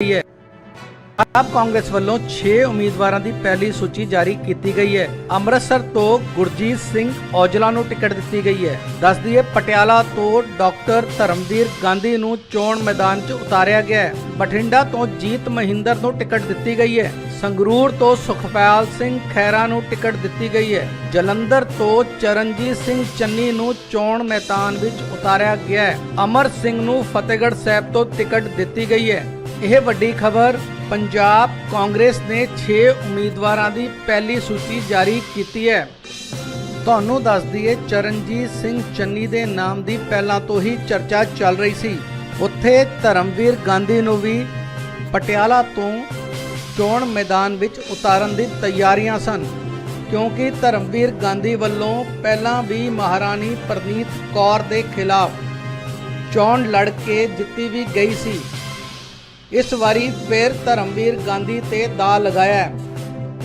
ਗਈ ਹੈ। ਆਪ ਕਾਂਗਰਸ ਵੱਲੋਂ 6 ਉਮੀਦਵਾਰਾਂ ਦੀ ਪਹਿਲੀ ਸੂਚੀ ਜਾਰੀ ਕੀਤੀ ਗਈ ਹੈ। ਅੰਮ੍ਰਿਤਸਰ ਤੋਂ ਗੁਰਜੀਤ ਸਿੰਘ ਔਜਲਾ ਨੂੰ ਟਿਕਟ ਦਿੱਤੀ ਗਈ ਹੈ। ਦੱਸ ਦਈਏ ਪਟਿਆਲਾ ਤੋਂ ਡਾਕਟਰ ਧਰਮਵੀਰ ਗਾਂਧੀ ਨੂੰ ਚੋਣ ਮੈਦਾਨ 'ਚ ਉਤਾਰਿਆ ਗਿਆ ਹੈ। ਬਠਿੰਡਾ ਤੋਂ ਜੀਤ ਮਹਿੰਦਰ ਨੂੰ ਟਿਕਟ ਦਿੱਤੀ ਗਈ ਹੈ। ਸੰਗਰੂਰ ਤੋਂ ਸੁਖਪਾਲ ਸਿੰਘ ਖੈਰਾ ਨੂੰ ਟਿਕਟ ਦਿੱਤੀ ਗਈ ਹੈ। ਜਲੰਧਰ ਤੋਂ ਚਰਨਜੀਤ ਸਿੰਘ ਚੰਨੀ ਨੂੰ ਚੋਣ ਮੈਦਾਨ ਵਿੱਚ ਉਤਾਰਿਆ ਗਿਆ ਹੈ। ਅਮਰ ਸਿੰਘ ਨੂੰ ਫਤਿਹਗੜ੍ਹ ਸਾਹਿਬ ਤੋਂ ਟਿਕਟ ਦਿੱਤੀ ਗਈ ਹੈ। ਇਹ ਵੱਡੀ ਖਬਰ, ਪੰਜਾਬ ਕਾਂਗਰਸ ਨੇ 6 ਉਮੀਦਵਾਰਾਂ ਦੀ ਪਹਿਲੀ ਸੂਚੀ ਜਾਰੀ ਕੀਤੀ ਹੈ। ਤੁਹਾਨੂੰ ਦੱਸ ਦਈਏ, ਚਰਨਜੀਤ ਸਿੰਘ ਚੰਨੀ ਦੇ ਨਾਮ ਦੀ ਪਹਿਲਾਂ ਤੋਂ ਹੀ ਚਰਚਾ ਚੱਲ ਰਹੀ ਸੀ। ਉੱਥੇ ਧਰਮਵੀਰ ਗਾਂਧੀ ਨੂੰ ਵੀ ਪਟਿਆਲਾ ਤੋਂ ਚੋਣ ਮੈਦਾਨ ਵਿੱਚ ਉਤਾਰਨ ਦੀ ਤਿਆਰੀਆਂ ਸਨ, ਕਿਉਂਕਿ ਧਰਮਵੀਰ ਗਾਂਧੀ ਵੱਲੋਂ ਪਹਿਲਾਂ ਵੀ ਮਹਾਰਾਣੀ ਪ੍ਰਨੀਤ ਕੌਰ ਦੇ ਖਿਲਾਫ ਚੋਣ ਲੜ ਕੇ ਜਿੱਤੀ ਵੀ ਗਈ ਸੀ। ਇਸ ਵਾਰੀ ਫਿਰ ਧਰਮਵੀਰ ਗਾਂਧੀ ਤੇ ਦਾ ਲਗਾਇਆ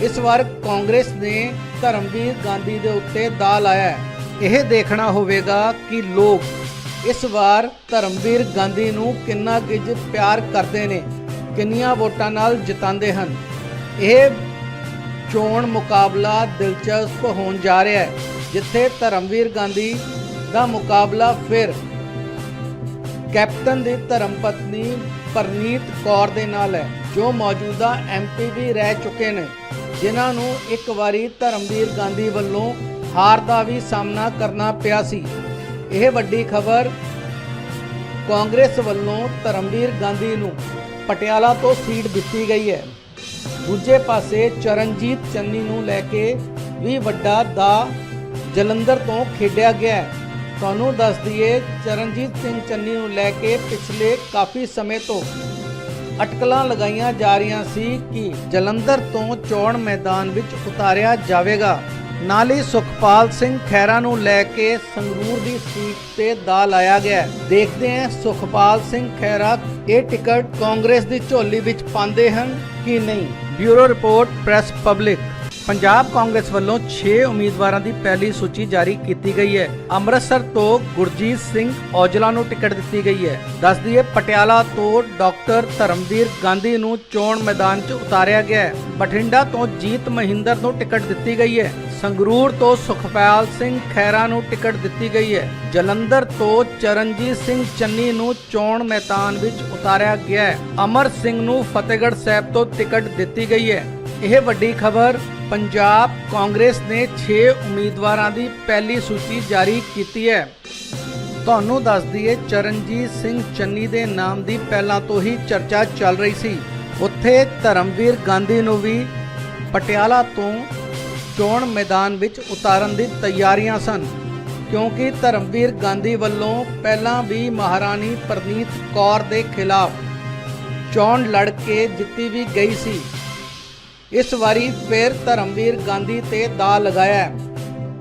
ਇਸ ਵਾਰ ਕਾਂਗਰਸ ਨੇ ਧਰਮਵੀਰ ਗਾਂਧੀ ਦੇ ਉੱਤੇ ਦਾ ਲਾਇਆ ਇਹ ਦੇਖਣਾ ਹੋਵੇਗਾ ਕਿ ਲੋਕ ਇਸ ਵਾਰ ਧਰਮਵੀਰ ਗਾਂਧੀ ਨੂੰ ਕਿੰਨਾ ਕੁਝ ਪਿਆਰ ਕਰਦੇ ਨੇ, ਕਿੰਨੀਆਂ ਵੋਟਾਂ ਨਾਲ ਜਿਤਾਉਂਦੇ ਹਨ। ਇਹ ਚੋਣ ਮੁਕਾਬਲਾ ਦਿਲਚਸਪ ਹੋਣ ਜਾ ਰਿਹਾ ਹੈ, ਜਿੱਥੇ ਧਰਮਵੀਰ ਗਾਂਧੀ ਦਾ ਮੁਕਾਬਲਾ ਫਿਰ ਕੈਪਟਨ ਦੀ ਧਰਮ ਪਤਨੀ ਪਰਨੀਤ ਕੌਰ ਦੇ ਨਾਲ ਹੈ, ਜੋ ਮੌਜੂਦਾ ਐਮਪੀ ਵੀ ਰਹਿ ਚੁੱਕੇ ਨੇ, ਜਿਨ੍ਹਾਂ ਨੂੰ ਇੱਕ ਵਾਰੀ ਧਰਮਵੀਰ ਗਾਂਧੀ ਵੱਲੋਂ ਹਾਰ ਦਾ ਵੀ ਸਾਹਮਣਾ ਕਰਨਾ ਪਿਆ ਸੀ। ਇਹ ਵੱਡੀ ਖਬਰ ਕਾਂਗਰਸ ਵੱਲੋਂ ਧਰਮਵੀਰ ਗਾਂਧੀ ਨੂੰ ਪਟਿਆਲਾ ਤੋਂ ਸੀਟ ਦਿੱਤੀ ਗਈ ਹੈ। ਦੂਜੇ ਪਾਸੇ ਚਰਨਜੀਤ ਚੰਨੀ ਨੂੰ ਲੈ ਕੇ ਵੀ ਵੱਡਾ ਦਾ ਜਲੰਧਰ ਤੋਂ ਖੇਡਿਆ ਗਿਆ ਹੈ। ਤੁਹਾਨੂੰ ਦੱਸ ਦਈਏ, ਚਰਨਜੀਤ ਸਿੰਘ ਚੰਨੀ ਨੂੰ ਲੈ ਕੇ ਪਿਛਲੇ ਕਾਫੀ ਸਮੇਂ ਤੋਂ ਅਟਕਲਾਂ ਲਗਾਈਆਂ ਜਾ ਰਹੀਆਂ ਸੀ ਕਿ ਜਲੰਧਰ ਤੋਂ ਚੋਣ ਮੈਦਾਨ ਵਿੱਚ ਉਤਾਰਿਆ ਜਾਵੇਗਾ। ਨਾਲ ਹੀ ਸੁਖਪਾਲ ਸਿੰਘ ਖੈਰਾ ਨੂੰ ਲੈ ਕੇ ਸੰਗਰੂਰ ਦੀ ਸੀਟ ਤੇ ਦਾ ਲਾਇਆ ਗਿਆ। ਦੇਖਦੇ ਹਾਂ ਸੁਖਪਾਲ ਸਿੰਘ ਖੈਰਾ ਇਹ ਟਿਕਟ ਕਾਂਗਰਸ ਦੀ ਝੋਲੀ ਵਿੱਚ ਪਾਉਂਦੇ ਹਨ ਕਿ ਨਹੀਂ? Bureau report, press public. Punjab Congress ਵੱਲੋਂ 6 ਉਮੀਦਵਾਰਾਂ ਦੀ ਪਹਿਲੀ ਸੂਚੀ ਜਾਰੀ ਕੀਤੀ ਗਈ ਹੈ। ਅੰਮ੍ਰਿਤਸਰ ਤੋਂ ਗੁਰਜੀਤ ਸਿੰਘ ਔਜਲਾ ਨੂੰ ਟਿਕਟ ਦਿੱਤੀ ਗਈ ਹੈ। ਦੱਸ ਦਈਏ, ਪਟਿਆਲਾ ਤੋਂ ਡਾਕਟਰ ਧਰਮਵੀਰ ਗਾਂਧੀ ਨੂੰ ਚੋਣ ਮੈਦਾਨ 'ਚ ਉਤਾਰਿਆ ਗਿਆ ਹੈ। ਬਠਿੰਡਾ ਤੋਂ ਜੀਤ ਮਹਿੰਦਰ ਨੂੰ ਟਿਕਟ ਦਿੱਤੀ ਗਈ ਹੈ। ਸੰਗਰੂਰ ਤੋਂ ਸੁਖਪਾਲ ਸਿੰਘ ਖੈਰਾ ਨੂੰ ਟਿਕਟ ਦਿੱਤੀ ਗਈ ਹੈ। ਜਲੰਧਰ ਤੋਂ ਚਰਨਜੀਤ ਸਿੰਘ ਚੰਨੀ ਨੂੰ ਚੋਣ ਮੈਦਾਨ ਵਿੱਚ ਉਤਾਰਿਆ ਗਿਆ ਹੈ। ਅਮਰ ਸਿੰਘ ਨੂੰ ਫਤਿਹਗੜ੍ਹ ਸਾਹਿਬ ਤੋਂ ਟਿਕਟ ਦਿੱਤੀ ਗਈ ਹੈ। ਇਹ ਵੱਡੀ ਖਬਰ, ਪੰਜਾਬ ਕਾਂਗਰਸ ਨੇ 6 ਉਮੀਦਵਾਰਾਂ ਦੀ ਪਹਿਲੀ ਸੂਚੀ ਜਾਰੀ ਕੀਤੀ ਹੈ। ਤੁਹਾਨੂੰ ਦੱਸ ਦਈਏ, ਚਰਨਜੀਤ ਸਿੰਘ ਚੰਨੀ ਦੇ ਨਾਮ ਦੀ ਪਹਿਲਾਂ ਤੋਂ ਹੀ ਚਰਚਾ ਚੱਲ ਰਹੀ ਸੀ। ਉੱਥੇ ਧਰਮਵੀਰ ਗਾਂਧੀ ਨੂੰ ਵੀ ਪਟਿਆਲਾ ਤੋਂ ਚੋਣ ਮੈਦਾਨ ਵਿੱਚ ਉਤਾਰਨ ਦੀ ਤਿਆਰੀਆਂ ਸਨ, ਕਿਉਂਕਿ ਧਰਮਵੀਰ ਗਾਂਧੀ ਵੱਲੋਂ ਪਹਿਲਾਂ ਵੀ ਮਹਾਰਾਣੀ ਪ੍ਰਨੀਤ ਕੌਰ ਦੇ ਖਿਲਾਫ ਚੋਣ ਲੜ ਕੇ ਜਿੱਤੀ ਵੀ ਗਈ ਸੀ। ਇਸ ਵਾਰੀ ਫਿਰ ਧਰਮਵੀਰ ਗਾਂਧੀ ਤੇ ਦਾ ਲਗਾਇਆ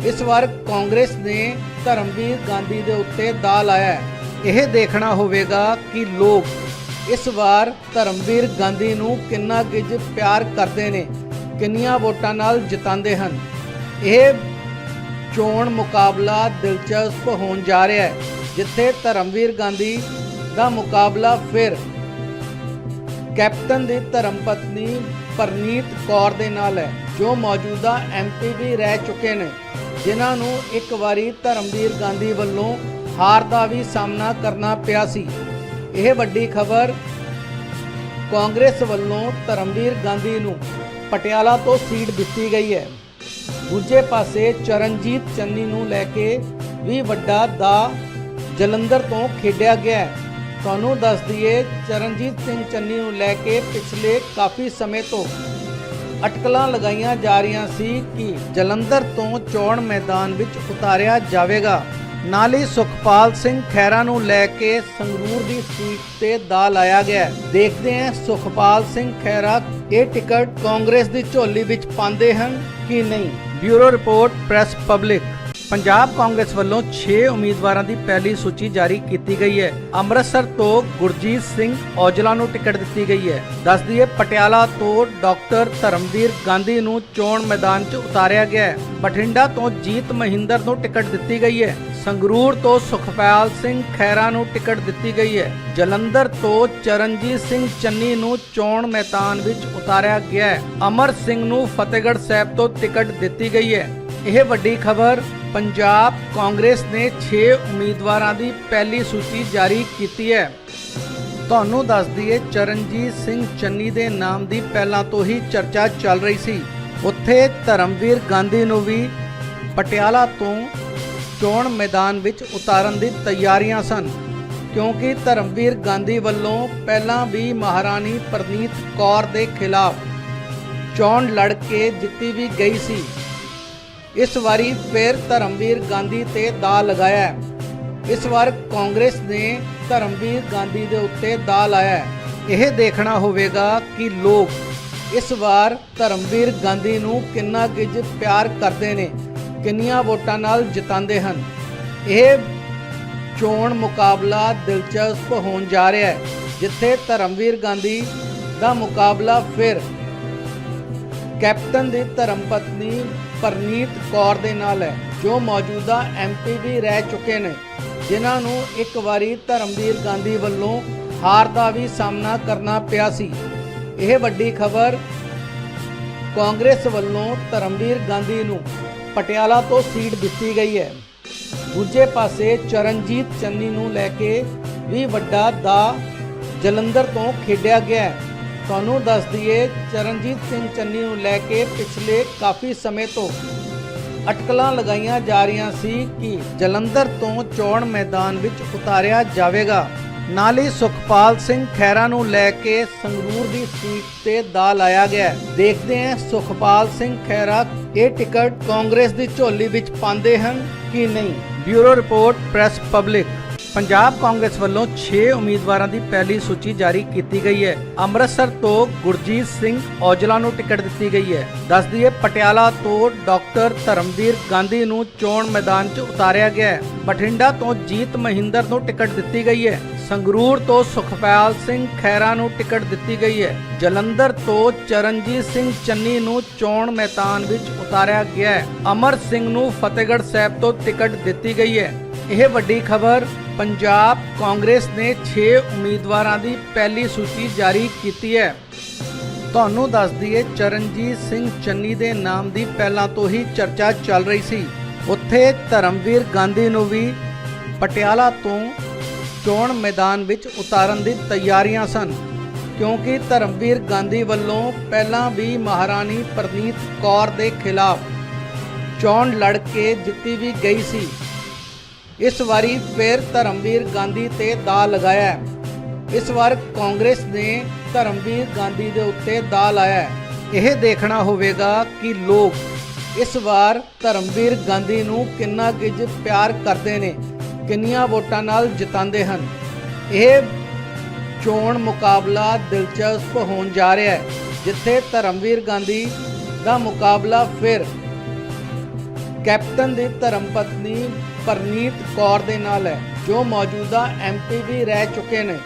ਇਸ ਵਾਰ ਕਾਂਗਰਸ ਨੇ ਧਰਮਵੀਰ ਗਾਂਧੀ ਦੇ ਉੱਤੇ ਦਾ ਲਾਇਆ ਇਹ ਦੇਖਣਾ ਹੋਵੇਗਾ ਕਿ ਲੋਕ ਇਸ ਵਾਰ ਧਰਮਵੀਰ ਗਾਂਧੀ ਨੂੰ ਕਿੰਨਾ ਕੁਝ ਪਿਆਰ ਕਰਦੇ ਨੇ, ਕਿੰਨੀਆਂ ਵੋਟਾਂ ਨਾਲ ਜਿਤਾਉਂਦੇ ਹਨ। ਇਹ ਚੋਣ ਮੁਕਾਬਲਾ ਦਿਲਚਸਪ ਹੋਣ ਜਾ ਰਿਹਾ ਹੈ, ਜਿੱਥੇ ਧਰਮਵੀਰ ਗਾਂਧੀ ਦਾ ਮੁਕਾਬਲਾ ਫਿਰ ਕੈਪਟਨ ਦੀ ਧਰਮ ਪਤਨੀ ਪਰਨੀਤ ਕੌਰ ਦੇ ਨਾਲ ਹੈ, ਜੋ ਮੌਜੂਦਾ ਐਮਪੀ ਵੀ ਰਹਿ ਚੁੱਕੇ ਨੇ, ਜਿਨ੍ਹਾਂ ਨੂੰ ਇੱਕ ਵਾਰੀ ਧਰਮਵੀਰ ਗਾਂਧੀ ਵੱਲੋਂ ਹਾਰ ਦਾ ਵੀ ਸਾਹਮਣਾ ਕਰਨਾ ਪਿਆ ਸੀ। ਇਹ ਵੱਡੀ ਖਬਰ ਕਾਂਗਰਸ ਵੱਲੋਂ ਧਰਮਵੀਰ ਗਾਂਧੀ ਨੂੰ ਪਟਿਆਲਾ ਤੋਂ ਸੀਟ ਦਿੱਤੀ ਗਈ ਹੈ। ਦੂਜੇ ਪਾਸੇ ਚਰਨਜੀਤ ਚੰਨੀ ਨੂੰ ਲੈ ਕੇ ਵੀ ਵੱਡਾ ਦਾ ਜਲੰਧਰ ਤੋਂ ਖੇਡਿਆ ਗਿਆ ਹੈ। ਤੁਹਾਨੂੰ ਦੱਸ ਦਈਏ, ਚਰਨਜੀਤ ਸਿੰਘ ਚੰਨੀ ਨੂੰ ਲੈ ਕੇ ਪਿਛਲੇ ਕਾਫੀ ਸਮੇਂ ਤੋਂ ਅਟਕਲਾਂ ਲਗਾਈਆਂ ਜਾ ਰਹੀਆਂ ਸੀ ਕਿ ਜਲੰਧਰ ਤੋਂ ਚੋਣ ਮੈਦਾਨ ਵਿੱਚ ਉਤਾਰਿਆ ਜਾਵੇਗਾ। ਨਾਲ ਹੀ ਸੁਖਪਾਲ ਸਿੰਘ ਖੈਰਾ ਨੂੰ ਲੈ ਕੇ ਸੰਗਰੂਰ ਦੀ ਸੀਟ ਤੇ ਦਾ ਲਾਇਆ ਗਿਆ। ਦੇਖਦੇ ਹਾਂ ਸੁਖਪਾਲ ਸਿੰਘ ਖੈਰਾ ਇਹ ਟਿਕਟ ਕਾਂਗਰਸ ਦੀ ਝੋਲੀ ਵਿੱਚ ਪਾਉਂਦੇ ਹਨ ਕਿ ਨਹੀਂ। Bureau report, press public. Punjab Congress ਵੱਲੋਂ 6 ਉਮੀਦਵਾਰਾਂ ਦੀ ਪਹਿਲੀ ਸੂਚੀ ਜਾਰੀ ਕੀਤੀ ਗਈ ਹੈ। ਅੰਮ੍ਰਿਤਸਰ ਤੋਂ ਗੁਰਜੀਤ ਸਿੰਘ ਔਜਲਾ ਨੂੰ ਟਿਕਟ ਦਿੱਤੀ ਗਈ ਹੈ। ਦੱਸ ਦਈਏ ਪਟਿਆਲਾ ਤੋਂ ਡਾਕਟਰ ਧਰਮਵੀਰ ਗਾਂਧੀ ਨੂੰ ਚੋਣ ਮੈਦਾਨ 'ਚ ਉਤਾਰਿਆ ਗਿਆ ਹੈ। ਬਠਿੰਡਾ ਤੋਂ ਜੀਤ ਮਹਿੰਦਰ ਨੂੰ ਟਿਕਟ ਦਿੱਤੀ ਗਈ ਹੈ। ਸੰਗਰੂਰ ਤੋਂ ਸੁਖਪਾਲ ਸਿੰਘ ਖੈਰਾ ਨੂੰ ਟਿਕਟ ਦਿੱਤੀ ਗਈ ਹੈ। ਜਲੰਧਰ ਤੋਂ ਚਰਨਜੀਤ ਸਿੰਘ ਚੰਨੀ ਨੂੰ ਚੋਣ ਮੈਦਾਨ ਵਿੱਚ ਉਤਾਰਿਆ ਗਿਆ ਹੈ। ਅਮਰ ਸਿੰਘ ਨੂੰ ਫਤਿਹਗੜ੍ਹ ਸਾਹਿਬ ਤੋਂ ਟਿਕਟ ਦਿੱਤੀ ਗਈ ਹੈ। ਇਹ ਵੱਡੀ ਖਬਰ, ਪੰਜਾਬ ਕਾਂਗਰਸ ਨੇ 6 ਉਮੀਦਵਾਰਾਂ ਦੀ ਪਹਿਲੀ ਸੂਚੀ ਜਾਰੀ ਕੀਤੀ ਹੈ। ਤੁਹਾਨੂੰ ਦੱਸ ਦਈਏ, ਚਰਨਜੀਤ ਸਿੰਘ ਚੰਨੀ ਦੇ ਨਾਮ ਦੀ ਪਹਿਲਾਂ ਤੋਂ ਹੀ ਚਰਚਾ ਚੱਲ ਰਹੀ ਸੀ। ਉੱਥੇ ਧਰਮਵੀਰ ਗਾਂਧੀ ਨੂੰ ਵੀ ਪਟਿਆਲਾ ਤੋਂ ਚੋਣ ਮੈਦਾਨ ਵਿੱਚ ਉਤਾਰਨ ਦੀ ਤਿਆਰੀਆਂ ਸਨ, ਕਿਉਂਕਿ ਧਰਮਵੀਰ ਗਾਂਧੀ ਵੱਲੋਂ ਪਹਿਲਾਂ ਵੀ ਮਹਾਰਾਣੀ ਪ੍ਰਨੀਤ ਕੌਰ ਦੇ ਖਿਲਾਫ ਚੋਣ ਲੜ ਕੇ ਜਿੱਤੀ ਵੀ ਗਈ ਸੀ। ਇਸ ਵਾਰੀ ਫਿਰ ਧਰਮਵੀਰ ਗਾਂਧੀ ਤੇ ਦਾ ਲਗਾਇਆ ਇਸ ਵਾਰ ਕਾਂਗਰਸ ਨੇ ਧਰਮਵੀਰ ਗਾਂਧੀ ਦੇ ਉੱਤੇ ਦਾ ਲਾਇਆ ਇਹ ਦੇਖਣਾ ਹੋਵੇਗਾ ਕਿ ਲੋਕ ਇਸ ਵਾਰ ਧਰਮਵੀਰ ਗਾਂਧੀ ਨੂੰ ਕਿੰਨਾ ਕੁਝ ਪਿਆਰ ਕਰਦੇ ਨੇ, ਕਿੰਨੀਆਂ ਵੋਟਾਂ ਨਾਲ ਜਿਤਾਉਂਦੇ ਹਨ। ਇਹ ਚੋਣ ਮੁਕਾਬਲਾ ਦਿਲਚਸਪ ਹੋਣ ਜਾ ਰਿਹਾ ਹੈ, ਜਿੱਥੇ ਧਰਮਵੀਰ ਗਾਂਧੀ ਦਾ ਮੁਕਾਬਲਾ ਫਿਰ ਕੈਪਟਨ ਦੀ ਧਰਮ ਪਤਨੀ ਪਰਨੀਤ ਕੌਰ ਦੇ ਨਾਲ ਹੈ, ਜੋ ਮੌਜੂਦਾ ਐਮਪੀ ਵੀ ਰਹਿ ਚੁੱਕੇ ਨੇ, ਜਿਨ੍ਹਾਂ ਨੂੰ ਇੱਕ ਵਾਰੀ ਧਰਮਵੀਰ ਗਾਂਧੀ ਵੱਲੋਂ ਹਾਰ ਦਾ ਵੀ ਸਾਹਮਣਾ ਕਰਨਾ ਪਿਆ ਸੀ। ਇਹ ਵੱਡੀ ਖਬਰ ਕਾਂਗਰਸ ਵੱਲੋਂ ਧਰਮਵੀਰ ਗਾਂਧੀ ਨੂੰ ਪਟਿਆਲਾ ਤੋਂ ਸੀਟ ਦਿੱਤੀ ਗਈ ਹੈ। ਦੂਜੇ ਪਾਸੇ ਚਰਨਜੀਤ ਚੰਨੀ ਨੂੰ ਲੈ ਕੇ ਵੀ ਵੱਡਾ ਦਾ ਜਲੰਧਰ ਤੋਂ ਖੇਡਿਆ ਗਿਆ ਹੈ। ਤੁਹਾਨੂੰ ਦੱਸ ਦਈਏ, ਚਰਨਜੀਤ ਸਿੰਘ ਚੰਨੀ ਨੂੰ ਲੈ ਕੇ ਪਿਛਲੇ ਕਾਫੀ ਸਮੇਂ ਤੋਂ ਅਟਕਲਾਂ ਲਗਾਈਆਂ ਜਾ ਰਹੀਆਂ ਸੀ ਕਿ ਜਲੰਧਰ ਤੋਂ ਚੋਣ ਮੈਦਾਨ ਵਿੱਚ ਉਤਾਰਿਆ ਜਾਵੇਗਾ। ਨਾਲ ਹੀ ਸੁਖਪਾਲ ਸਿੰਘ ਖੈਰਾ ਨੂੰ ਲੈ ਕੇ ਸੰਗਰੂਰ ਦੀ ਸੀਟ ਤੇ ਦਾ ਲਾਇਆ ਗਿਆ। ਦੇਖਦੇ ਹਾਂ ਸੁਖਪਾਲ ਸਿੰਘ ਖੈਰਾ ਇਹ ਟਿਕਟ ਕਾਂਗਰਸ ਦੀ ਝੋਲੀ ਵਿੱਚ ਪਾਉਂਦੇ ਹਨ ਕਿ ਨਹੀਂ। Bureau report, press public. Punjab Congress ਵੱਲੋਂ 6 ਉਮੀਦਵਾਰਾਂ ਦੀ ਪਹਿਲੀ ਸੂਚੀ ਜਾਰੀ ਕੀਤੀ ਗਈ ਹੈ। ਅੰਮ੍ਰਿਤਸਰ ਤੋਂ ਗੁਰਜੀਤ ਸਿੰਘ ਔਜਲਾ ਨੂੰ ਟਿਕਟ ਦਿੱਤੀ ਗਈ ਹੈ। ਦੱਸ ਦਈਏ, ਪਟਿਆਲਾ ਤੋਂ ਡਾਕਟਰ ਧਰਮਵੀਰ ਗਾਂਧੀ ਨੂੰ ਚੋਣ ਮੈਦਾਨ 'ਚ ਉਤਾਰਿਆ ਗਿਆ ਹੈ। ਬਠਿੰਡਾ ਤੋਂ ਜੀਤ ਮਹਿੰਦਰ ਨੂੰ ਟਿਕਟ ਦਿੱਤੀ ਗਈ ਹੈ। ਸੰਗਰੂਰ ਤੋਂ ਸੁਖਪਾਲ ਸਿੰਘ ਖੈਰਾ ਨੂੰ ਟਿਕਟ ਦਿੱਤੀ ਗਈ ਹੈ। ਜਲੰਧਰ ਤੋਂ ਚਰਨਜੀਤ ਸਿੰਘ ਚੰਨੀ ਨੂੰ ਚੋਣ ਮੈਦਾਨ ਵਿੱਚ ਉਤਾਰਿਆ ਗਿਆ ਹੈ। ਅਮਰ ਸਿੰਘ ਨੂੰ ਫਤਿਹਗੜ੍ਹ ਸਾਹਿਬ ਤੋਂ ਟਿਕਟ ਦਿੱਤੀ ਗਈ ਹੈ। ਇਹ ਵੱਡੀ ਖਬਰ, ਪੰਜਾਬ ਕਾਂਗਰਸ ਨੇ 6 ਉਮੀਦਵਾਰਾਂ ਦੀ ਪਹਿਲੀ ਸੂਚੀ ਜਾਰੀ ਕੀਤੀ ਹੈ। ਤੁਹਾਨੂੰ ਦੱਸ ਦਈਏ, ਚਰਨਜੀਤ ਸਿੰਘ ਚੰਨੀ ਦੇ ਨਾਮ ਦੀ ਪਹਿਲਾਂ ਤੋਂ ਹੀ ਚਰਚਾ ਚੱਲ ਰਹੀ ਸੀ। ਉੱਥੇ ਧਰਮਵੀਰ ਗਾਂਧੀ ਨੂੰ ਵੀ ਪਟਿਆਲਾ ਤੋਂ ਚੋਣ ਮੈਦਾਨ ਵਿੱਚ ਉਤਾਰਨ ਦੀ ਤਿਆਰੀਆਂ ਸਨ, ਕਿਉਂਕਿ ਧਰਮਵੀਰ ਗਾਂਧੀ ਵੱਲੋਂ ਪਹਿਲਾਂ ਵੀ ਮਹਾਰਾਣੀ ਪ੍ਰਨੀਤ ਕੌਰ ਦੇ ਖਿਲਾਫ ਚੋਣ ਲੜ ਕੇ ਜਿੱਤੀ ਵੀ ਗਈ ਸੀ। ਇਸ ਵਾਰੀ ਫਿਰ ਧਰਮਵੀਰ ਗਾਂਧੀ ਤੇ ਦਾ ਲਗਾਇਆ ਇਸ ਵਾਰ ਕਾਂਗਰਸ ਨੇ ਧਰਮਵੀਰ ਗਾਂਧੀ ਦੇ ਉੱਤੇ ਦਾ ਲਾਇਆ ਇਹ ਦੇਖਣਾ ਹੋਵੇਗਾ ਕਿ ਲੋਕ ਇਸ ਵਾਰ ਧਰਮਵੀਰ ਗਾਂਧੀ ਨੂੰ ਕਿੰਨਾ ਕੁਝ ਪਿਆਰ ਕਰਦੇ ਨੇ, ਕਿੰਨੀਆਂ ਵੋਟਾਂ ਨਾਲ ਜਿਤਾਉਂਦੇ ਹਨ। ਇਹ ਚੋਣ ਮੁਕਾਬਲਾ ਦਿਲਚਸਪ ਹੋਣ ਜਾ ਰਿਹਾ ਹੈ, ਜਿੱਥੇ ਧਰਮਵੀਰ ਗਾਂਧੀ ਦਾ ਮੁਕਾਬਲਾ ਫਿਰ ਕੈਪਟਨ ਦੀ ਧਰਮ ਪਤਨੀ ਪਰਨੀਤ ਕੌਰ ਦੇ ਨਾਲ ਹੈ, ਜੋ ਮੌਜੂਦਾ ਐਮਪੀ ਵੀ ਰਹਿ ਚੁੱਕੇ ਨੇ,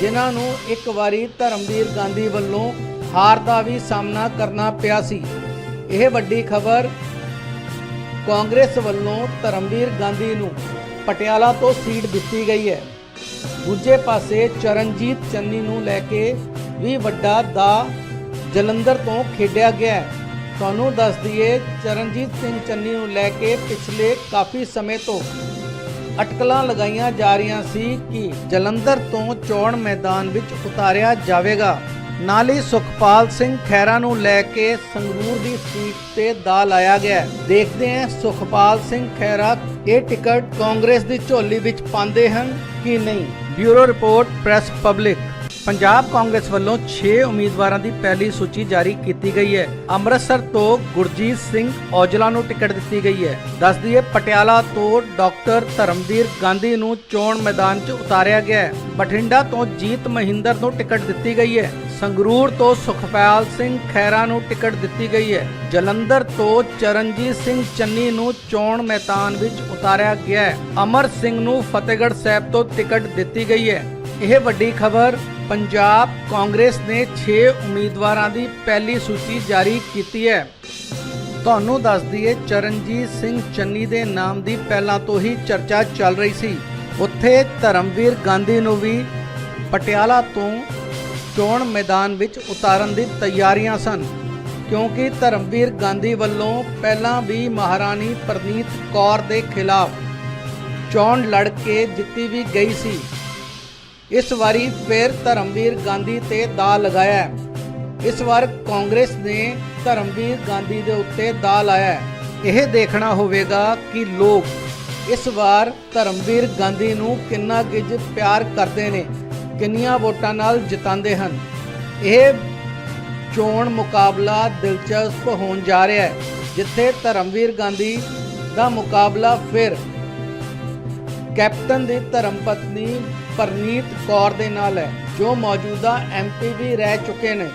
ਜਿਨ੍ਹਾਂ ਨੂੰ ਇੱਕ ਵਾਰੀ ਧਰਮਵੀਰ ਗਾਂਧੀ ਵੱਲੋਂ ਹਾਰ ਦਾ ਵੀ ਸਾਹਮਣਾ ਕਰਨਾ ਪਿਆ ਸੀ। ਇਹ ਵੱਡੀ ਖਬਰ ਕਾਂਗਰਸ ਵੱਲੋਂ ਧਰਮਵੀਰ ਗਾਂਧੀ ਨੂੰ ਪਟਿਆਲਾ ਤੋਂ ਸੀਟ ਦਿੱਤੀ ਗਈ ਹੈ। ਦੂਜੇ ਪਾਸੇ ਚਰਨਜੀਤ ਚੰਨੀ ਨੂੰ ਲੈ ਕੇ ਵੀ ਵੱਡਾ ਦਾ ਜਲੰਧਰ ਤੋਂ ਖੇਡਿਆ ਗਿਆ ਹੈ। ਤੁਹਾਨੂੰ ਦੱਸ ਦਈਏ, ਚਰਨਜੀਤ ਸਿੰਘ ਚੰਨੀ ਨੂੰ ਲੈ ਕੇ ਪਿਛਲੇ ਕਾਫੀ ਸਮੇਂ ਤੋਂ ਅਟਕਲਾਂ ਲਗਾਈਆਂ ਜਾ ਰਹੀਆਂ ਸੀ ਕਿ ਜਲੰਧਰ ਤੋਂ ਚੋਣ ਮੈਦਾਨ ਵਿੱਚ ਉਤਾਰਿਆ ਜਾਵੇਗਾ। ਨਾਲ ਹੀ ਸੁਖਪਾਲ ਸਿੰਘ ਖੈਰਾ ਨੂੰ ਲੈ ਕੇ ਸੰਗਰੂਰ ਦੀ ਸੀਟ ਤੇ ਦਾ ਲਾਇਆ ਗਿਆ। ਦੇਖਦੇ ਹਾਂ ਸੁਖਪਾਲ ਸਿੰਘ ਖੈਰਾ ਇਹ ਟਿਕਟ ਕਾਂਗਰਸ ਦੀ ਝੋਲੀ ਵਿੱਚ ਪਾਉਂਦੇ ਹਨ ਕਿ ਨਹੀਂ। Bureau report, press public. Punjab Congress ਵੱਲੋਂ 6 ਉਮੀਦਵਾਰਾਂ ਦੀ ਪਹਿਲੀ ਸੂਚੀ ਜਾਰੀ ਕੀਤੀ ਗਈ ਹੈ। ਅੰਮ੍ਰਿਤਸਰ ਤੋਂ ਗੁਰਜੀਤ ਸਿੰਘ ਔਜਲਾ ਨੂੰ ਟਿਕਟ ਦਿੱਤੀ ਗਈ ਹੈ। ਦੱਸ ਦਈਏ, ਪਟਿਆਲਾ ਤੋਂ ਡਾਕਟਰ ਧਰਮਵੀਰ ਗਾਂਧੀ ਨੂੰ ਚੋਣ ਮੈਦਾਨ 'ਚ ਉਤਾਰਿਆ ਗਿਆ ਹੈ। ਬਠਿੰਡਾ ਤੋਂ ਜੀਤ ਮਹਿੰਦਰ ਨੂੰ ਟਿਕਟ ਦਿੱਤੀ ਗਈ ਹੈ। ਸੰਗਰੂਰ ਤੋਂ ਸੁਖਪਾਲ ਸਿੰਘ ਖੈਰਾ ਨੂੰ ਟਿਕਟ ਦਿੱਤੀ ਗਈ ਹੈ। ਜਲੰਧਰ ਤੋਂ ਚਰਨਜੀਤ ਸਿੰਘ ਚੰਨੀ ਨੂੰ ਚੋਣ ਮੈਦਾਨ ਵਿੱਚ ਉਤਾਰਿਆ ਗਿਆ ਹੈ। ਅਮਰ ਸਿੰਘ ਨੂੰ ਫਤਿਹਗੜ੍ਹ ਸਾਹਿਬ ਤੋਂ ਟਿਕਟ ਦਿੱਤੀ ਗਈ ਹੈ। ਇਹ ਵੱਡੀ ਖਬਰ ਪੰਜਾਬ ਕਾਂਗਰਸ ਨੇ 6 ਉਮੀਦਵਾਰਾਂ ਦੀ ਪਹਿਲੀ ਸੂਚੀ ਜਾਰੀ ਕੀਤੀ ਹੈ। ਤੁਹਾਨੂੰ ਦੱਸ ਦਈਏ, ਚਰਨਜੀਤ ਸਿੰਘ ਚੰਨੀ ਦੇ ਨਾਮ ਦੀ ਪਹਿਲਾਂ ਤੋਂ ਹੀ ਚਰਚਾ ਚੱਲ ਰਹੀ ਸੀ। ਉੱਥੇ ਧਰਮਵੀਰ ਗਾਂਧੀ ਨੂੰ ਵੀ ਪਟਿਆਲਾ ਤੋਂ ਚੋਣ ਮੈਦਾਨ ਵਿੱਚ ਉਤਾਰਨ ਦੀ ਤਿਆਰੀਆਂ ਸਨ, ਕਿਉਂਕਿ ਧਰਮਵੀਰ ਗਾਂਧੀ ਵੱਲੋਂ ਪਹਿਲਾਂ ਵੀ ਮਹਾਰਾਣੀ ਪ੍ਰਨੀਤ ਕੌਰ ਦੇ ਖਿਲਾਫ ਚੋਣ ਲੜ ਕੇ ਜਿੱਤੀ ਵੀ ਗਈ ਸੀ। ਇਸ ਵਾਰੀ ਫਿਰ ਧਰਮਵੀਰ ਗਾਂਧੀ ਤੇ ਦਾ ਲਗਾਇਆ ਇਸ ਵਾਰ ਕਾਂਗਰਸ ਨੇ ਧਰਮਵੀਰ ਗਾਂਧੀ ਦੇ ਉੱਤੇ ਦਾ ਲਾਇਆ ਇਹ ਦੇਖਣਾ ਹੋਵੇਗਾ ਕਿ ਲੋਕ ਇਸ ਵਾਰ ਧਰਮਵੀਰ ਗਾਂਧੀ ਨੂੰ ਕਿੰਨਾ ਗਿੱਜ ਪਿਆਰ ਕਰਦੇ ਨੇ, ਕਿੰਨੀਆਂ ਵੋਟਾਂ ਨਾਲ ਜਿਤਾਉਂਦੇ ਹਨ। ਇਹ ਚੋਣ ਮੁਕਾਬਲਾ ਦਿਲਚਸਪ ਹੋਣ ਜਾ ਰਿਹਾ ਹੈ, ਜਿੱਥੇ ਧਰਮਵੀਰ ਗਾਂਧੀ ਦਾ ਮੁਕਾਬਲਾ ਫਿਰ ਕੈਪਟਨ ਦੀ ਧਰਮ ਪਤਨੀ ਪਰਨੀਤ ਕੌਰ ਦੇ ਨਾਲ ਹੈ, ਜੋ ਮੌਜੂਦਾ ਐਮਪੀ ਵੀ ਰਹਿ ਚੁੱਕੇ ਨੇ,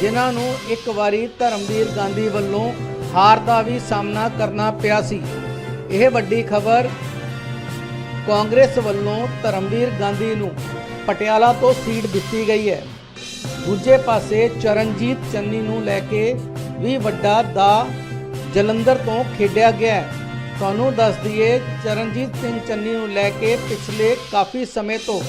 ਜਿਨ੍ਹਾਂ ਨੂੰ ਇੱਕ ਵਾਰੀ ਧਰਮਵੀਰ ਗਾਂਧੀ ਵੱਲੋਂ ਹਾਰ ਦਾ ਵੀ ਸਾਹਮਣਾ ਕਰਨਾ ਪਿਆ ਸੀ। ਇਹ ਵੱਡੀ ਖਬਰ ਕਾਂਗਰਸ ਵੱਲੋਂ ਧਰਮਵੀਰ ਗਾਂਧੀ ਨੂੰ ਪਟਿਆਲਾ ਤੋਂ ਸੀਟ ਦਿੱਤੀ ਗਈ ਹੈ। ਦੂਜੇ ਪਾਸੇ ਚਰਨਜੀਤ ਚੰਨੀ ਨੂੰ ਲੈ ਕੇ ਵੀ ਵੱਡਾ ਦਾ ਜਲੰਧਰ ਤੋਂ ਖੇਡਿਆ ਗਿਆ ਹੈ। ਤੁਹਾਨੂੰ ਦੱਸ ਦਈਏ, ਚਰਨਜੀਤ ਸਿੰਘ ਚੰਨੀ ਨੂੰ ਲੈ ਕੇ ਪਿਛਲੇ ਕਾਫੀ ਸਮੇਂ ਤੋਂ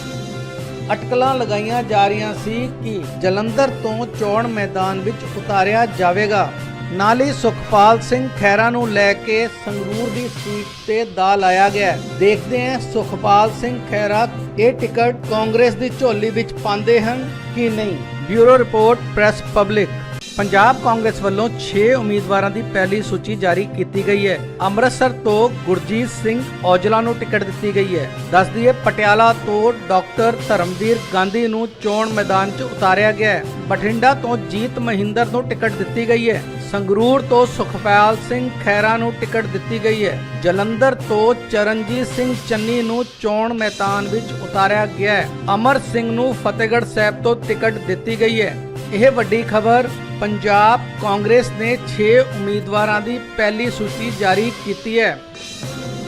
ਅਟਕਲਾਂ ਲਗਾਈਆਂ ਜਾ ਰਹੀਆਂ ਸੀ ਕਿ ਜਲੰਧਰ ਤੋਂ ਚੋਣ ਮੈਦਾਨ ਵਿੱਚ ਉਤਾਰਿਆ ਜਾਵੇਗਾ। ਨਾਲ ਹੀ ਸੁਖਪਾਲ ਸਿੰਘ ਖੈਰਾ ਨੂੰ ਲੈ ਕੇ ਸੰਗਰੂਰ ਦੀ ਸੀਟ ਤੇ ਦਾ ਲਾਇਆ ਗਿਆ। ਦੇਖਦੇ ਹਾਂ ਸੁਖਪਾਲ ਸਿੰਘ ਖੈਰਾ ਇਹ ਟਿਕਟ ਕਾਂਗਰਸ ਦੀ ਝੋਲੀ ਵਿੱਚ ਪਾਉਂਦੇ ਹਨ ਕਿ ਨਹੀਂ। Bureau report, press public. Punjab Congress ਵੱਲੋਂ 6 ਉਮੀਦਵਾਰਾਂ ਦੀ ਪਹਿਲੀ ਸੂਚੀ ਜਾਰੀ ਕੀਤੀ ਗਈ ਹੈ। ਅੰਮ੍ਰਿਤਸਰ ਤੋਂ ਗੁਰਜੀਤ ਸਿੰਘ ਔਜਲਾ ਨੂੰ ਟਿਕਟ ਦਿੱਤੀ ਗਈ ਹੈ। ਦੱਸ ਦਈਏ, ਪਟਿਆਲਾ ਤੋਂ ਡਾਕਟਰ ਧਰਮਵੀਰ ਗਾਂਧੀ ਨੂੰ ਚੋਣ ਮੈਦਾਨ 'ਚ ਉਤਾਰਿਆ ਗਿਆ ਹੈ। ਬਠਿੰਡਾ ਤੋਂ ਜੀਤ ਮਹਿੰਦਰ ਨੂੰ ਟਿਕਟ ਦਿੱਤੀ ਗਈ ਹੈ। ਸੰਗਰੂਰ ਤੋਂ ਸੁਖਪਾਲ ਸਿੰਘ ਖੈਰਾ ਨੂੰ ਟਿਕਟ ਦਿੱਤੀ ਗਈ ਹੈ। ਜਲੰਧਰ ਤੋਂ ਚਰਨਜੀਤ ਸਿੰਘ ਚੰਨੀ ਨੂੰ ਚੋਣ ਮੈਦਾਨ ਵਿੱਚ ਉਤਾਰਿਆ ਗਿਆ ਹੈ। ਅਮਰ ਸਿੰਘ ਨੂੰ ਫਤਿਹਗੜ੍ਹ ਸਾਹਿਬ ਤੋਂ ਟਿਕਟ ਦਿੱਤੀ ਗਈ ਹੈ। ਇਹ ਵੱਡੀ ਖਬਰ ਪੰਜਾਬ ਕਾਂਗਰਸ ਨੇ 6 ਉਮੀਦਵਾਰਾਂ ਦੀ ਪਹਿਲੀ ਸੂਚੀ ਜਾਰੀ ਕੀਤੀ ਹੈ।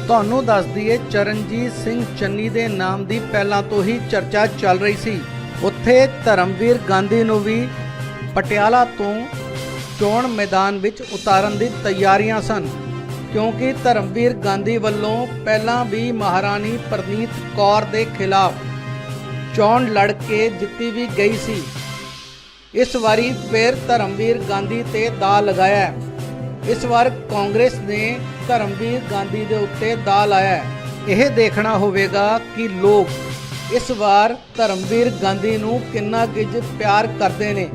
ਤੁਹਾਨੂੰ ਦੱਸ ਦਈਏ, ਚਰਨਜੀਤ ਸਿੰਘ ਚੰਨੀ ਦੇ ਨਾਮ ਦੀ ਪਹਿਲਾਂ ਤੋਂ ਹੀ ਚਰਚਾ ਚੱਲ ਰਹੀ ਸੀ। ਉੱਥੇ ਧਰਮਵੀਰ ਗਾਂਧੀ ਨੂੰ ਵੀ ਪਟਿਆਲਾ ਤੋਂ ਚੋਣ ਮੈਦਾਨ ਵਿੱਚ ਉਤਾਰਨ ਦੀ ਤਿਆਰੀਆਂ ਸਨ, ਕਿਉਂਕਿ ਧਰਮਵੀਰ ਗਾਂਧੀ ਵੱਲੋਂ ਪਹਿਲਾਂ ਵੀ ਮਹਾਰਾਣੀ ਪ੍ਰਨੀਤ ਕੌਰ ਦੇ ਖਿਲਾਫ ਚੋਣ ਲੜ ਕੇ ਜਿੱਤੀ ਵੀ ਗਈ ਸੀ। ਇਸ ਵਾਰੀ ਫਿਰ ਧਰਮਵੀਰ ਗਾਂਧੀ ਤੇ ਦਾ ਲਗਾਇਆ ਇਸ ਵਾਰ ਕਾਂਗਰਸ ਨੇ ਧਰਮਵੀਰ ਗਾਂਧੀ ਦੇ ਉੱਤੇ ਦਾ ਲਾਇਆ ਇਹ ਦੇਖਣਾ ਹੋਵੇਗਾ ਕਿ ਲੋਕ ਇਸ ਵਾਰ ਧਰਮਵੀਰ ਗਾਂਧੀ ਨੂੰ ਕਿੰਨਾ ਗਿੱਜ ਪਿਆਰ ਕਰਦੇ ਨੇ,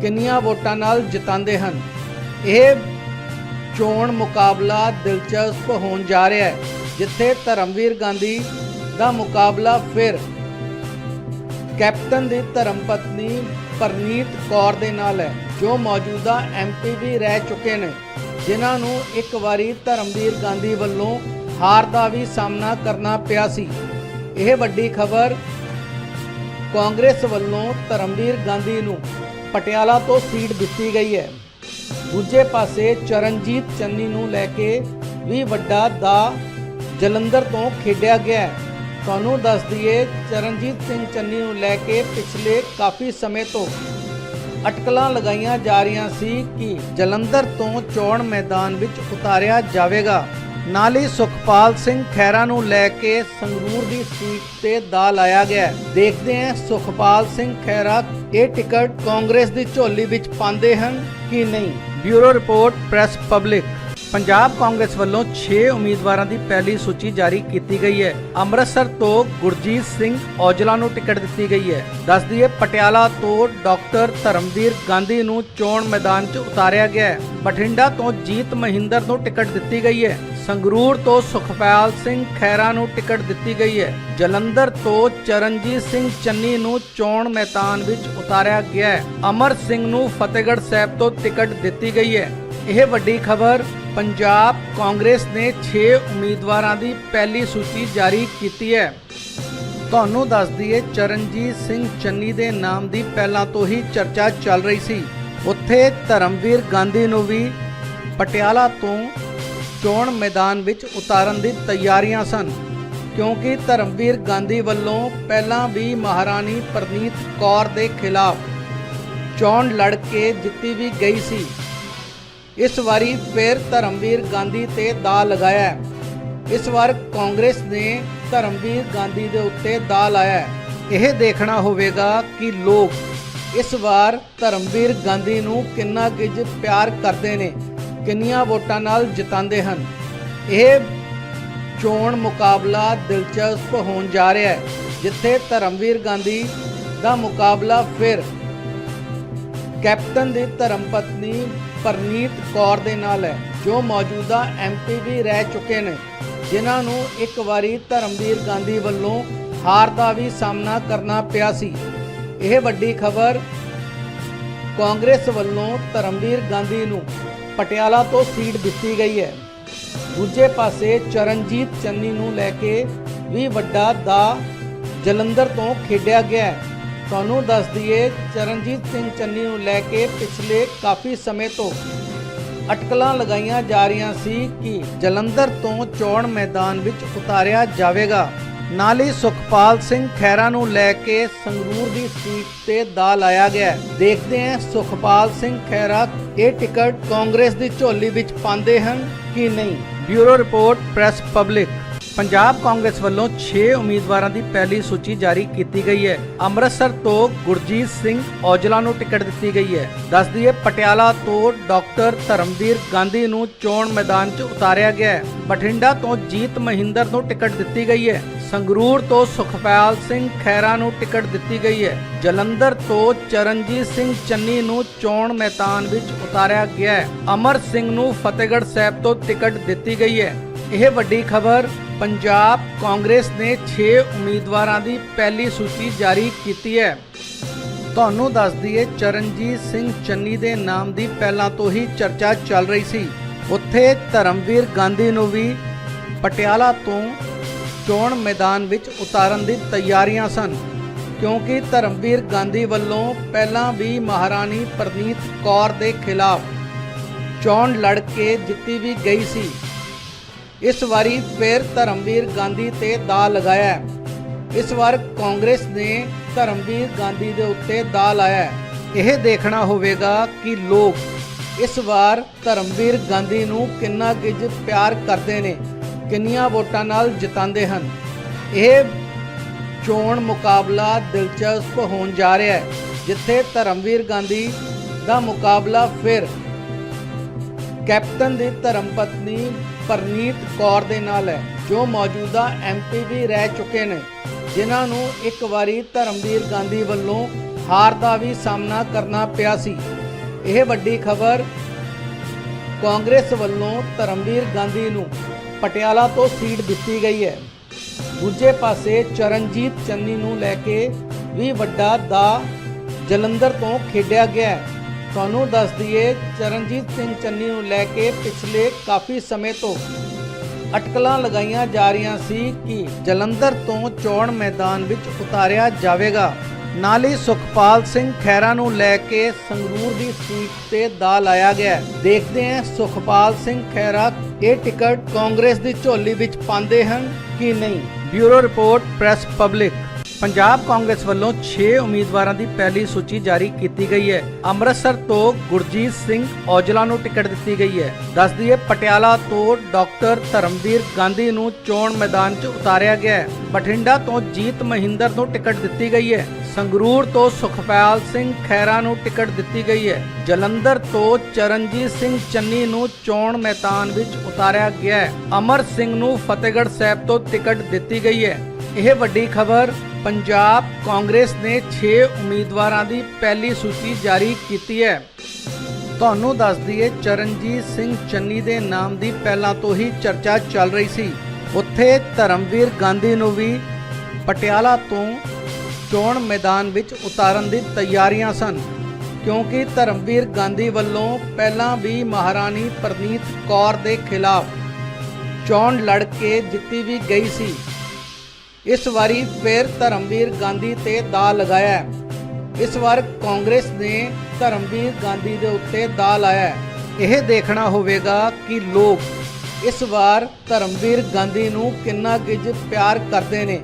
ਕਿੰਨੀਆਂ ਵੋਟਾਂ ਨਾਲ ਜਿਤਾਉਂਦੇ ਹਨ। ਇਹ ਚੋਣ ਮੁਕਾਬਲਾ ਦਿਲਚਸਪ ਹੋਣ ਜਾ ਰਿਹਾ ਹੈ, ਜਿੱਥੇ ਧਰਮਵੀਰ ਗਾਂਧੀ ਦਾ ਮੁਕਾਬਲਾ ਫਿਰ ਕੈਪਟਨ ਦੀ ਧਰਮ ਪਤਨੀ ਪਰਨੀਤ ਕੌਰ ਦੇ ਨਾਲ ਹੈ, ਜੋ ਮੌਜੂਦਾ ਐਮਪੀ ਵੀ ਰਹਿ ਚੁੱਕੇ ਨੇ, ਜਿਨ੍ਹਾਂ ਨੂੰ ਇੱਕ ਵਾਰੀ ਧਰਮਵੀਰ ਗਾਂਧੀ ਵੱਲੋਂ ਹਾਰ ਦਾ ਵੀ ਸਾਹਮਣਾ ਕਰਨਾ ਪਿਆ ਸੀ। ਇਹ ਵੱਡੀ ਖਬਰ ਕਾਂਗਰਸ ਵੱਲੋਂ ਧਰਮਵੀਰ ਗਾਂਧੀ ਨੂੰ ਪਟਿਆਲਾ ਤੋਂ ਸੀਟ ਦਿੱਤੀ ਗਈ ਹੈ। ਦੂਜੇ ਪਾਸੇ ਚਰਨਜੀਤ ਚੰਨੀ ਨੂੰ ਲੈ ਕੇ ਵੀ ਵੱਡਾ ਦਾ ਜਲੰਧਰ ਤੋਂ ਖੇਡਿਆ ਗਿਆ ਹੈ। ਤੁਹਾਨੂੰ ਦੱਸ ਦਈਏ, ਚਰਨਜੀਤ ਸਿੰਘ ਚੰਨੀ ਨੂੰ ਲੈ ਕੇ ਪਿਛਲੇ ਕਾਫੀ ਸਮੇਂ ਤੋਂ ਅਟਕਲਾਂ ਲਗਾਈਆਂ ਜਾ ਰਹੀਆਂ ਸੀ ਕਿ ਜਲੰਧਰ ਤੋਂ ਚੋਣ ਮੈਦਾਨ ਵਿੱਚ ਉਤਾਰਿਆ ਜਾਵੇਗਾ। ਨਾਲ ਹੀ ਸੁਖਪਾਲ ਸਿੰਘ ਖੈਰਾ ਨੂੰ ਲੈ ਕੇ ਸੰਗਰੂਰ ਦੀ ਸੀਟ ਤੇ ਦਾ ਲਾਇਆ ਗਿਆ। ਦੇਖਦੇ ਹਾਂ ਸੁਖਪਾਲ ਸਿੰਘ ਖੈਰਾ ਇਹ ਟਿਕਟ ਕਾਂਗਰਸ ਦੀ ਝੋਲੀ ਵਿੱਚ ਪਾਉਂਦੇ ਹਨ ਕਿ ਨਹੀਂ? Bureau report, press public. Punjab Congress ਵੱਲੋਂ 6 ਉਮੀਦਵਾਰਾਂ ਦੀ ਪਹਿਲੀ ਸੂਚੀ ਜਾਰੀ ਕੀਤੀ ਗਈ ਹੈ। ਅੰਮ੍ਰਿਤਸਰ ਤੋਂ ਗੁਰਜੀਤ ਸਿੰਘ ਔਜਲਾ ਨੂੰ ਟਿਕਟ ਦਿੱਤੀ ਗਈ ਹੈ। ਦੱਸ ਦਈਏ, ਪਟਿਆਲਾ ਤੋਂ ਡਾਕਟਰ ਧਰਮਵੀਰ ਗਾਂਧੀ ਨੂੰ ਚੋਣ ਮੈਦਾਨ 'ਚ ਉਤਾਰਿਆ ਗਿਆ ਹੈ। ਬਠਿੰਡਾ ਤੋਂ ਜੀਤ ਮਹਿੰਦਰ ਨੂੰ ਟਿਕਟ ਦਿੱਤੀ ਗਈ ਹੈ। ਸੰਗਰੂਰ ਤੋਂ ਸੁਖਪਾਲ ਸਿੰਘ ਖੈਰਾ ਨੂੰ ਟਿਕਟ ਦਿੱਤੀ ਗਈ ਹੈ। ਜਲੰਧਰ ਤੋਂ ਚਰਨਜੀਤ ਸਿੰਘ ਚੰਨੀ ਨੂੰ ਚੋਣ ਮੈਦਾਨ ਵਿੱਚ ਉਤਾਰਿਆ ਗਿਆ ਹੈ। ਅਮਰ ਸਿੰਘ ਨੂੰ ਫਤਿਹਗੜ੍ਹ ਸਾਹਿਬ ਤੋਂ ਟਿਕਟ ਦਿੱਤੀ ਗਈ ਹੈ। ਇਹ ਵੱਡੀ ਖਬਰ ਪੰਜਾਬ ਕਾਂਗਰਸ ਨੇ 6 ਉਮੀਦਵਾਰਾਂ ਦੀ ਪਹਿਲੀ ਸੂਚੀ ਜਾਰੀ ਕੀਤੀ ਹੈ। ਤੁਹਾਨੂੰ ਦੱਸ ਦਈਏ, ਚਰਨਜੀਤ ਸਿੰਘ ਚੰਨੀ ਦੇ ਨਾਮ ਦੀ ਪਹਿਲਾਂ ਤੋਂ ਹੀ ਚਰਚਾ ਚੱਲ ਰਹੀ ਸੀ। ਉੱਥੇ ਧਰਮਵੀਰ ਗਾਂਧੀ ਨੂੰ ਵੀ ਪਟਿਆਲਾ ਤੋਂ ਚੋਣ ਮੈਦਾਨ ਵਿੱਚ ਉਤਾਰਨ ਦੀ ਤਿਆਰੀਆਂ ਸਨ, ਕਿਉਂਕਿ ਧਰਮਵੀਰ ਗਾਂਧੀ ਵੱਲੋਂ ਪਹਿਲਾਂ ਵੀ ਮਹਾਰਾਣੀ ਪ੍ਰਨੀਤ ਕੌਰ ਦੇ ਖਿਲਾਫ ਚੋਣ ਲੜ ਕੇ ਜਿੱਤੀ ਵੀ ਗਈ ਸੀ। ਇਸ ਵਾਰੀ ਫਿਰ ਧਰਮਵੀਰ ਗਾਂਧੀ ਤੇ ਦਾ ਲਗਾਇਆ ਇਸ ਵਾਰ ਕਾਂਗਰਸ ਨੇ ਧਰਮਵੀਰ ਗਾਂਧੀ ਦੇ ਉੱਤੇ ਦਾ ਲਾਇਆ ਇਹ ਦੇਖਣਾ ਹੋਵੇਗਾ ਕਿ ਲੋਕ ਇਸ ਵਾਰ ਧਰਮਵੀਰ ਗਾਂਧੀ ਨੂੰ ਕਿੰਨਾ ਕੁਝ ਪਿਆਰ ਕਰਦੇ ਨੇ, ਕਿੰਨੀਆਂ ਵੋਟਾਂ ਨਾਲ ਜਿਤਾਉਂਦੇ ਹਨ। ਇਹ ਚੋਣ ਮੁਕਾਬਲਾ ਦਿਲਚਸਪ ਹੋਣ ਜਾ ਰਿਹਾ ਹੈ, ਜਿੱਥੇ ਧਰਮਵੀਰ ਗਾਂਧੀ ਦਾ ਮੁਕਾਬਲਾ ਫਿਰ ਕੈਪਟਨ ਦੀ ਧਰਮ ਪਤਨੀ ਪਰਨੀਤ ਕੌਰ ਦੇ ਨਾਲ ਹੈ, ਜੋ ਮੌਜੂਦਾ ਐਮਪੀ ਵੀ ਰਹਿ ਚੁੱਕੇ ਨੇ, ਜਿਨ੍ਹਾਂ ਨੂੰ ਇੱਕ ਵਾਰੀ ਧਰਮਵੀਰ ਗਾਂਧੀ ਵੱਲੋਂ ਹਾਰ ਦਾ ਵੀ ਸਾਹਮਣਾ ਕਰਨਾ ਪਿਆ ਸੀ। ਇਹ ਵੱਡੀ ਖਬਰ ਕਾਂਗਰਸ ਵੱਲੋਂ ਧਰਮਵੀਰ ਗਾਂਧੀ ਨੂੰ ਪਟਿਆਲਾ ਤੋਂ ਸੀਟ ਦਿੱਤੀ ਗਈ ਹੈ। ਦੂਜੇ ਪਾਸੇ ਚਰਨਜੀਤ ਚੰਨੀ ਨੂੰ ਲੈ ਕੇ ਵੀ ਵੱਡਾ ਦਾ ਜਲੰਧਰ ਤੋਂ ਖੇਡਿਆ ਗਿਆ ਹੈ। ਤੁਹਾਨੂੰ ਦੱਸ ਦਈਏ, ਚਰਨਜੀਤ ਸਿੰਘ ਚੰਨੀ ਨੂੰ ਲੈ ਕੇ ਪਿਛਲੇ ਕਾਫੀ ਸਮੇਂ ਤੋਂ ਅਟਕਲਾਂ ਲਗਾਈਆਂ ਜਾ ਰਹੀਆਂ ਸੀ ਕਿ ਜਲੰਧਰ ਤੋਂ ਚੋਣ ਮੈਦਾਨ ਵਿੱਚ ਉਤਾਰਿਆ ਜਾਵੇਗਾ। ਨਾਲ ਹੀ ਸੁਖਪਾਲ ਸਿੰਘ ਖਹਿਰਾ ਨੂੰ ਲੈ ਕੇ ਸੰਗਰੂਰ ਦੀ ਸੀਟ ਤੇ ਦਾ ਲਾਇਆ ਗਿਆ। ਦੇਖਦੇ ਹਾਂ ਸੁਖਪਾਲ ਸਿੰਘ ਖਹਿਰਾ ਇਹ ਟਿਕਟ ਕਾਂਗਰਸ ਦੀ ਝੋਲੀ ਵਿੱਚ ਪਾਉਂਦੇ ਹਨ ਕਿ ਨਹੀਂ। Bureau report, press public. Punjab Congress ਵੱਲੋਂ 6 ਉਮੀਦਵਾਰਾਂ ਦੀ ਪਹਿਲੀ ਸੂਚੀ ਜਾਰੀ ਕੀਤੀ ਗਈ ਹੈ। ਅੰਮ੍ਰਿਤਸਰ ਤੋਂ ਗੁਰਜੀਤ ਸਿੰਘ ਔਜਲਾ ਨੂੰ ਟਿਕਟ ਦਿੱਤੀ ਗਈ ਹੈ। ਦੱਸ ਦਈਏ ਪਟਿਆਲਾ ਤੋਂ ਡਾਕਟਰ ਧਰਮਵੀਰ ਗਾਂਧੀ ਨੂੰ ਚੋਣ ਮੈਦਾਨ 'ਚ ਉਤਾਰਿਆ ਗਿਆ ਹੈ। ਬਠਿੰਡਾ ਤੋਂ ਜੀਤ ਮਹਿੰਦਰ ਨੂੰ ਟਿਕਟ ਦਿੱਤੀ ਗਈ ਹੈ। ਸੰਗਰੂਰ ਤੋਂ ਸੁਖਪਾਲ ਸਿੰਘ ਖੈਰਾ ਨੂੰ ਟਿਕਟ ਦਿੱਤੀ ਗਈ ਹੈ। ਜਲੰਧਰ ਤੋਂ ਚਰਨਜੀਤ ਸਿੰਘ ਚੰਨੀ ਨੂੰ ਚੋਣ ਮੈਦਾਨ ਵਿੱਚ ਉਤਾਰਿਆ ਗਿਆ ਹੈ। ਅਮਰ ਸਿੰਘ ਨੂੰ ਫਤਿਹਗੜ੍ਹ ਸਾਹਿਬ ਤੋਂ ਟਿਕਟ ਦਿੱਤੀ ਗਈ ਹੈ। ਇਹ ਵੱਡੀ ਖਬਰ, ਪੰਜਾਬ ਕਾਂਗਰਸ ਨੇ 6 ਉਮੀਦਵਾਰਾਂ ਦੀ ਪਹਿਲੀ ਸੂਚੀ ਜਾਰੀ ਕੀਤੀ ਹੈ। ਤੁਹਾਨੂੰ ਦੱਸ ਦਈਏ, ਚਰਨਜੀਤ ਸਿੰਘ ਚੰਨੀ ਦੇ ਨਾਮ ਦੀ ਪਹਿਲਾਂ ਤੋਂ ਹੀ ਚਰਚਾ ਚੱਲ ਰਹੀ ਸੀ। ਉੱਥੇ ਧਰਮਵੀਰ ਗਾਂਧੀ ਨੂੰ ਵੀ ਪਟਿਆਲਾ ਤੋਂ ਚੋਣ ਮੈਦਾਨ ਵਿੱਚ ਉਤਾਰਨ ਦੀ ਤਿਆਰੀਆਂ ਸਨ, ਕਿਉਂਕਿ ਧਰਮਵੀਰ ਗਾਂਧੀ ਵੱਲੋਂ ਪਹਿਲਾਂ ਵੀ ਮਹਾਰਾਣੀ ਪ੍ਰਨੀਤ ਕੌਰ ਦੇ ਖਿਲਾਫ ਚੋਣ ਲੜ ਕੇ ਜਿੱਤੀ ਵੀ ਗਈ ਸੀ। ਇਸ ਵਾਰੀ ਫਿਰ ਧਰਮਵੀਰ ਗਾਂਧੀ ਤੇ ਦਾ ਲਗਾਇਆ ਇਸ ਵਾਰ ਕਾਂਗਰਸ ਨੇ ਧਰਮਵੀਰ ਗਾਂਧੀ ਦੇ ਉੱਤੇ ਦਾ ਲਾਇਆ ਇਹ ਦੇਖਣਾ ਹੋਵੇਗਾ ਕਿ ਲੋਕ ਇਸ ਵਾਰ ਧਰਮਵੀਰ ਗਾਂਧੀ ਨੂੰ ਕਿੰਨਾ ਕੁਝ ਪਿਆਰ ਕਰਦੇ ਨੇ, ਕਿੰਨੀਆਂ ਵੋਟਾਂ ਨਾਲ ਜਿਤਾਉਂਦੇ ਹਨ। ਇਹ ਚੋਣ ਮੁਕਾਬਲਾ ਦਿਲਚਸਪ ਹੋਣ ਜਾ ਰਿਹਾ ਹੈ, ਜਿੱਥੇ ਧਰਮਵੀਰ ਗਾਂਧੀ ਦਾ ਮੁਕਾਬਲਾ ਫਿਰ ਕੈਪਟਨ ਦੀ ਧਰਮ ਪਤਨੀ ਪਰਨੀਤ ਕੌਰ ਦੇ ਨਾਲ ਹੈ, ਜੋ ਮੌਜੂਦਾ ਐਮਪੀ ਵੀ ਰਹਿ ਚੁੱਕੇ ਨੇ, ਜਿਨ੍ਹਾਂ ਨੂੰ ਇੱਕ ਵਾਰੀ ਧਰਮਵੀਰ ਗਾਂਧੀ ਵੱਲੋਂ ਹਾਰ ਦਾ ਵੀ ਸਾਹਮਣਾ ਕਰਨਾ ਪਿਆ ਸੀ। ਇਹ ਵੱਡੀ ਖਬਰ ਕਾਂਗਰਸ ਵੱਲੋਂ ਧਰਮਵੀਰ ਗਾਂਧੀ ਨੂੰ ਪਟਿਆਲਾ ਤੋਂ ਸੀਟ ਦਿੱਤੀ ਗਈ ਹੈ। ਦੂਜੇ ਪਾਸੇ ਚਰਨਜੀਤ ਚੰਨੀ ਨੂੰ ਲੈ ਕੇ ਵੀ ਵੱਡਾ ਦਾ ਜਲੰਧਰ ਤੋਂ ਖੇਡਿਆ ਗਿਆ ਹੈ। ਤੁਹਾਨੂੰ ਦੱਸ ਦਈਏ, ਚਰਨਜੀਤ ਸਿੰਘ ਚੰਨੀ ਨੂੰ ਲੈ ਕੇ ਪਿਛਲੇ ਕਾਫੀ ਸਮੇਂ ਤੋਂ ਅਟਕਲਾਂ ਲਗਾਈਆਂ ਜਾ ਰਹੀਆਂ ਸੀ ਕਿ ਜਲੰਧਰ ਤੋਂ ਚੋਣ ਮੈਦਾਨ ਵਿੱਚ ਉਤਾਰਿਆ ਜਾਵੇਗਾ। ਨਾਲ ਹੀ ਸੁਖਪਾਲ ਸਿੰਘ ਖਹਿਰਾ ਨੂੰ ਲੈ ਕੇ ਸੰਗਰੂਰ ਦੀ ਸੀਟ ਤੇ ਦਾ ਲਾਇਆ ਗਿਆ। ਦੇਖਦੇ ਹਾਂ ਸੁਖਪਾਲ ਸਿੰਘ ਖਹਿਰਾ, ਇਹ ਟਿਕਟ ਕਾਂਗਰਸ ਦੀ ਝੋਲੀ ਵਿੱਚ ਪਾਉਂਦੇ ਹਨ ਕਿ ਨਹੀਂ? Bureau report, press public. Punjab Congress ਵੱਲੋਂ 6 ਉਮੀਦਵਾਰਾਂ ਦੀ ਪਹਿਲੀ ਸੂਚੀ ਜਾਰੀ ਕੀਤੀ ਗਈ ਹੈ। ਅੰਮ੍ਰਿਤਸਰ ਤੋਂ ਗੁਰਜੀਤ ਸਿੰਘ ਔਜਲਾ ਨੂੰ ਟਿਕਟ ਦਿੱਤੀ ਗਈ ਹੈ। ਦੱਸ ਦਈਏ, ਪਟਿਆਲਾ ਤੋਂ ਡਾਕਟਰ ਧਰਮਵੀਰ ਗਾਂਧੀ ਨੂੰ ਚੋਣ ਮੈਦਾਨ 'ਚ ਉਤਾਰਿਆ ਗਿਆ ਹੈ। ਬਠਿੰਡਾ ਤੋਂ ਜੀਤ ਮਹਿੰਦਰ ਨੂੰ ਟਿਕਟ ਦਿੱਤੀ ਗਈ ਹੈ। ਸੰਗਰੂਰ ਤੋਂ ਸੁਖਪਾਲ ਸਿੰਘ ਖੈਰਾ ਨੂੰ ਟਿਕਟ ਦਿੱਤੀ ਗਈ ਹੈ। ਜਲੰਧਰ ਤੋਂ ਚਰਨਜੀਤ ਸਿੰਘ ਚੰਨੀ ਨੂੰ ਚੋਣ ਮੈਦਾਨ ਵਿੱਚ ਉਤਾਰਿਆ ਗਿਆ ਹੈ। ਅਮਰ ਸਿੰਘ ਨੂੰ ਫਤਿਹਗੜ੍ਹ ਸਾਹਿਬ ਤੋਂ ਟਿਕਟ ਦਿੱਤੀ ਗਈ ਹੈ। ਇਹ ਵੱਡੀ ਖਬਰ, ਪੰਜਾਬ ਕਾਂਗਰਸ ਨੇ 6 ਉਮੀਦਵਾਰਾਂ ਦੀ ਪਹਿਲੀ ਸੂਚੀ ਜਾਰੀ ਕੀਤੀ ਹੈ। ਤੁਹਾਨੂੰ ਦੱਸ ਦਈਏ, ਚਰਨਜੀਤ ਸਿੰਘ ਚੰਨੀ ਦੇ ਨਾਮ ਦੀ ਪਹਿਲਾਂ ਤੋਂ ਹੀ ਚਰਚਾ ਚੱਲ ਰਹੀ ਸੀ। ਉੱਥੇ ਧਰਮਵੀਰ ਗਾਂਧੀ ਨੂੰ ਵੀ ਪਟਿਆਲਾ ਤੋਂ ਚੋਣ ਮੈਦਾਨ ਵਿੱਚ ਉਤਾਰਨ ਦੀ ਤਿਆਰੀਆਂ ਸਨ, ਕਿਉਂਕਿ ਧਰਮਵੀਰ ਗਾਂਧੀ ਵੱਲੋਂ ਪਹਿਲਾਂ ਵੀ ਮਹਾਰਾਣੀ ਪ੍ਰਨੀਤ ਕੌਰ ਦੇ ਖਿਲਾਫ ਚੋਣ ਲੜ ਕੇ ਜਿੱਤੀ ਵੀ ਗਈ ਸੀ। ਇਸ ਵਾਰੀ ਫਿਰ ਧਰਮਵੀਰ ਗਾਂਧੀ ਤੇ ਦਾ ਲਗਾਇਆ ਇਸ ਵਾਰ ਕਾਂਗਰਸ ਨੇ ਧਰਮਵੀਰ ਗਾਂਧੀ ਦੇ ਉੱਤੇ ਦਾ ਲਾਇਆ ਇਹ ਦੇਖਣਾ ਹੋਵੇਗਾ ਕਿ ਲੋਕ ਇਸ ਵਾਰ ਧਰਮਵੀਰ ਗਾਂਧੀ ਨੂੰ ਕਿੰਨਾ ਗਿਜ ਪਿਆਰ ਕਰਦੇ ਨੇ,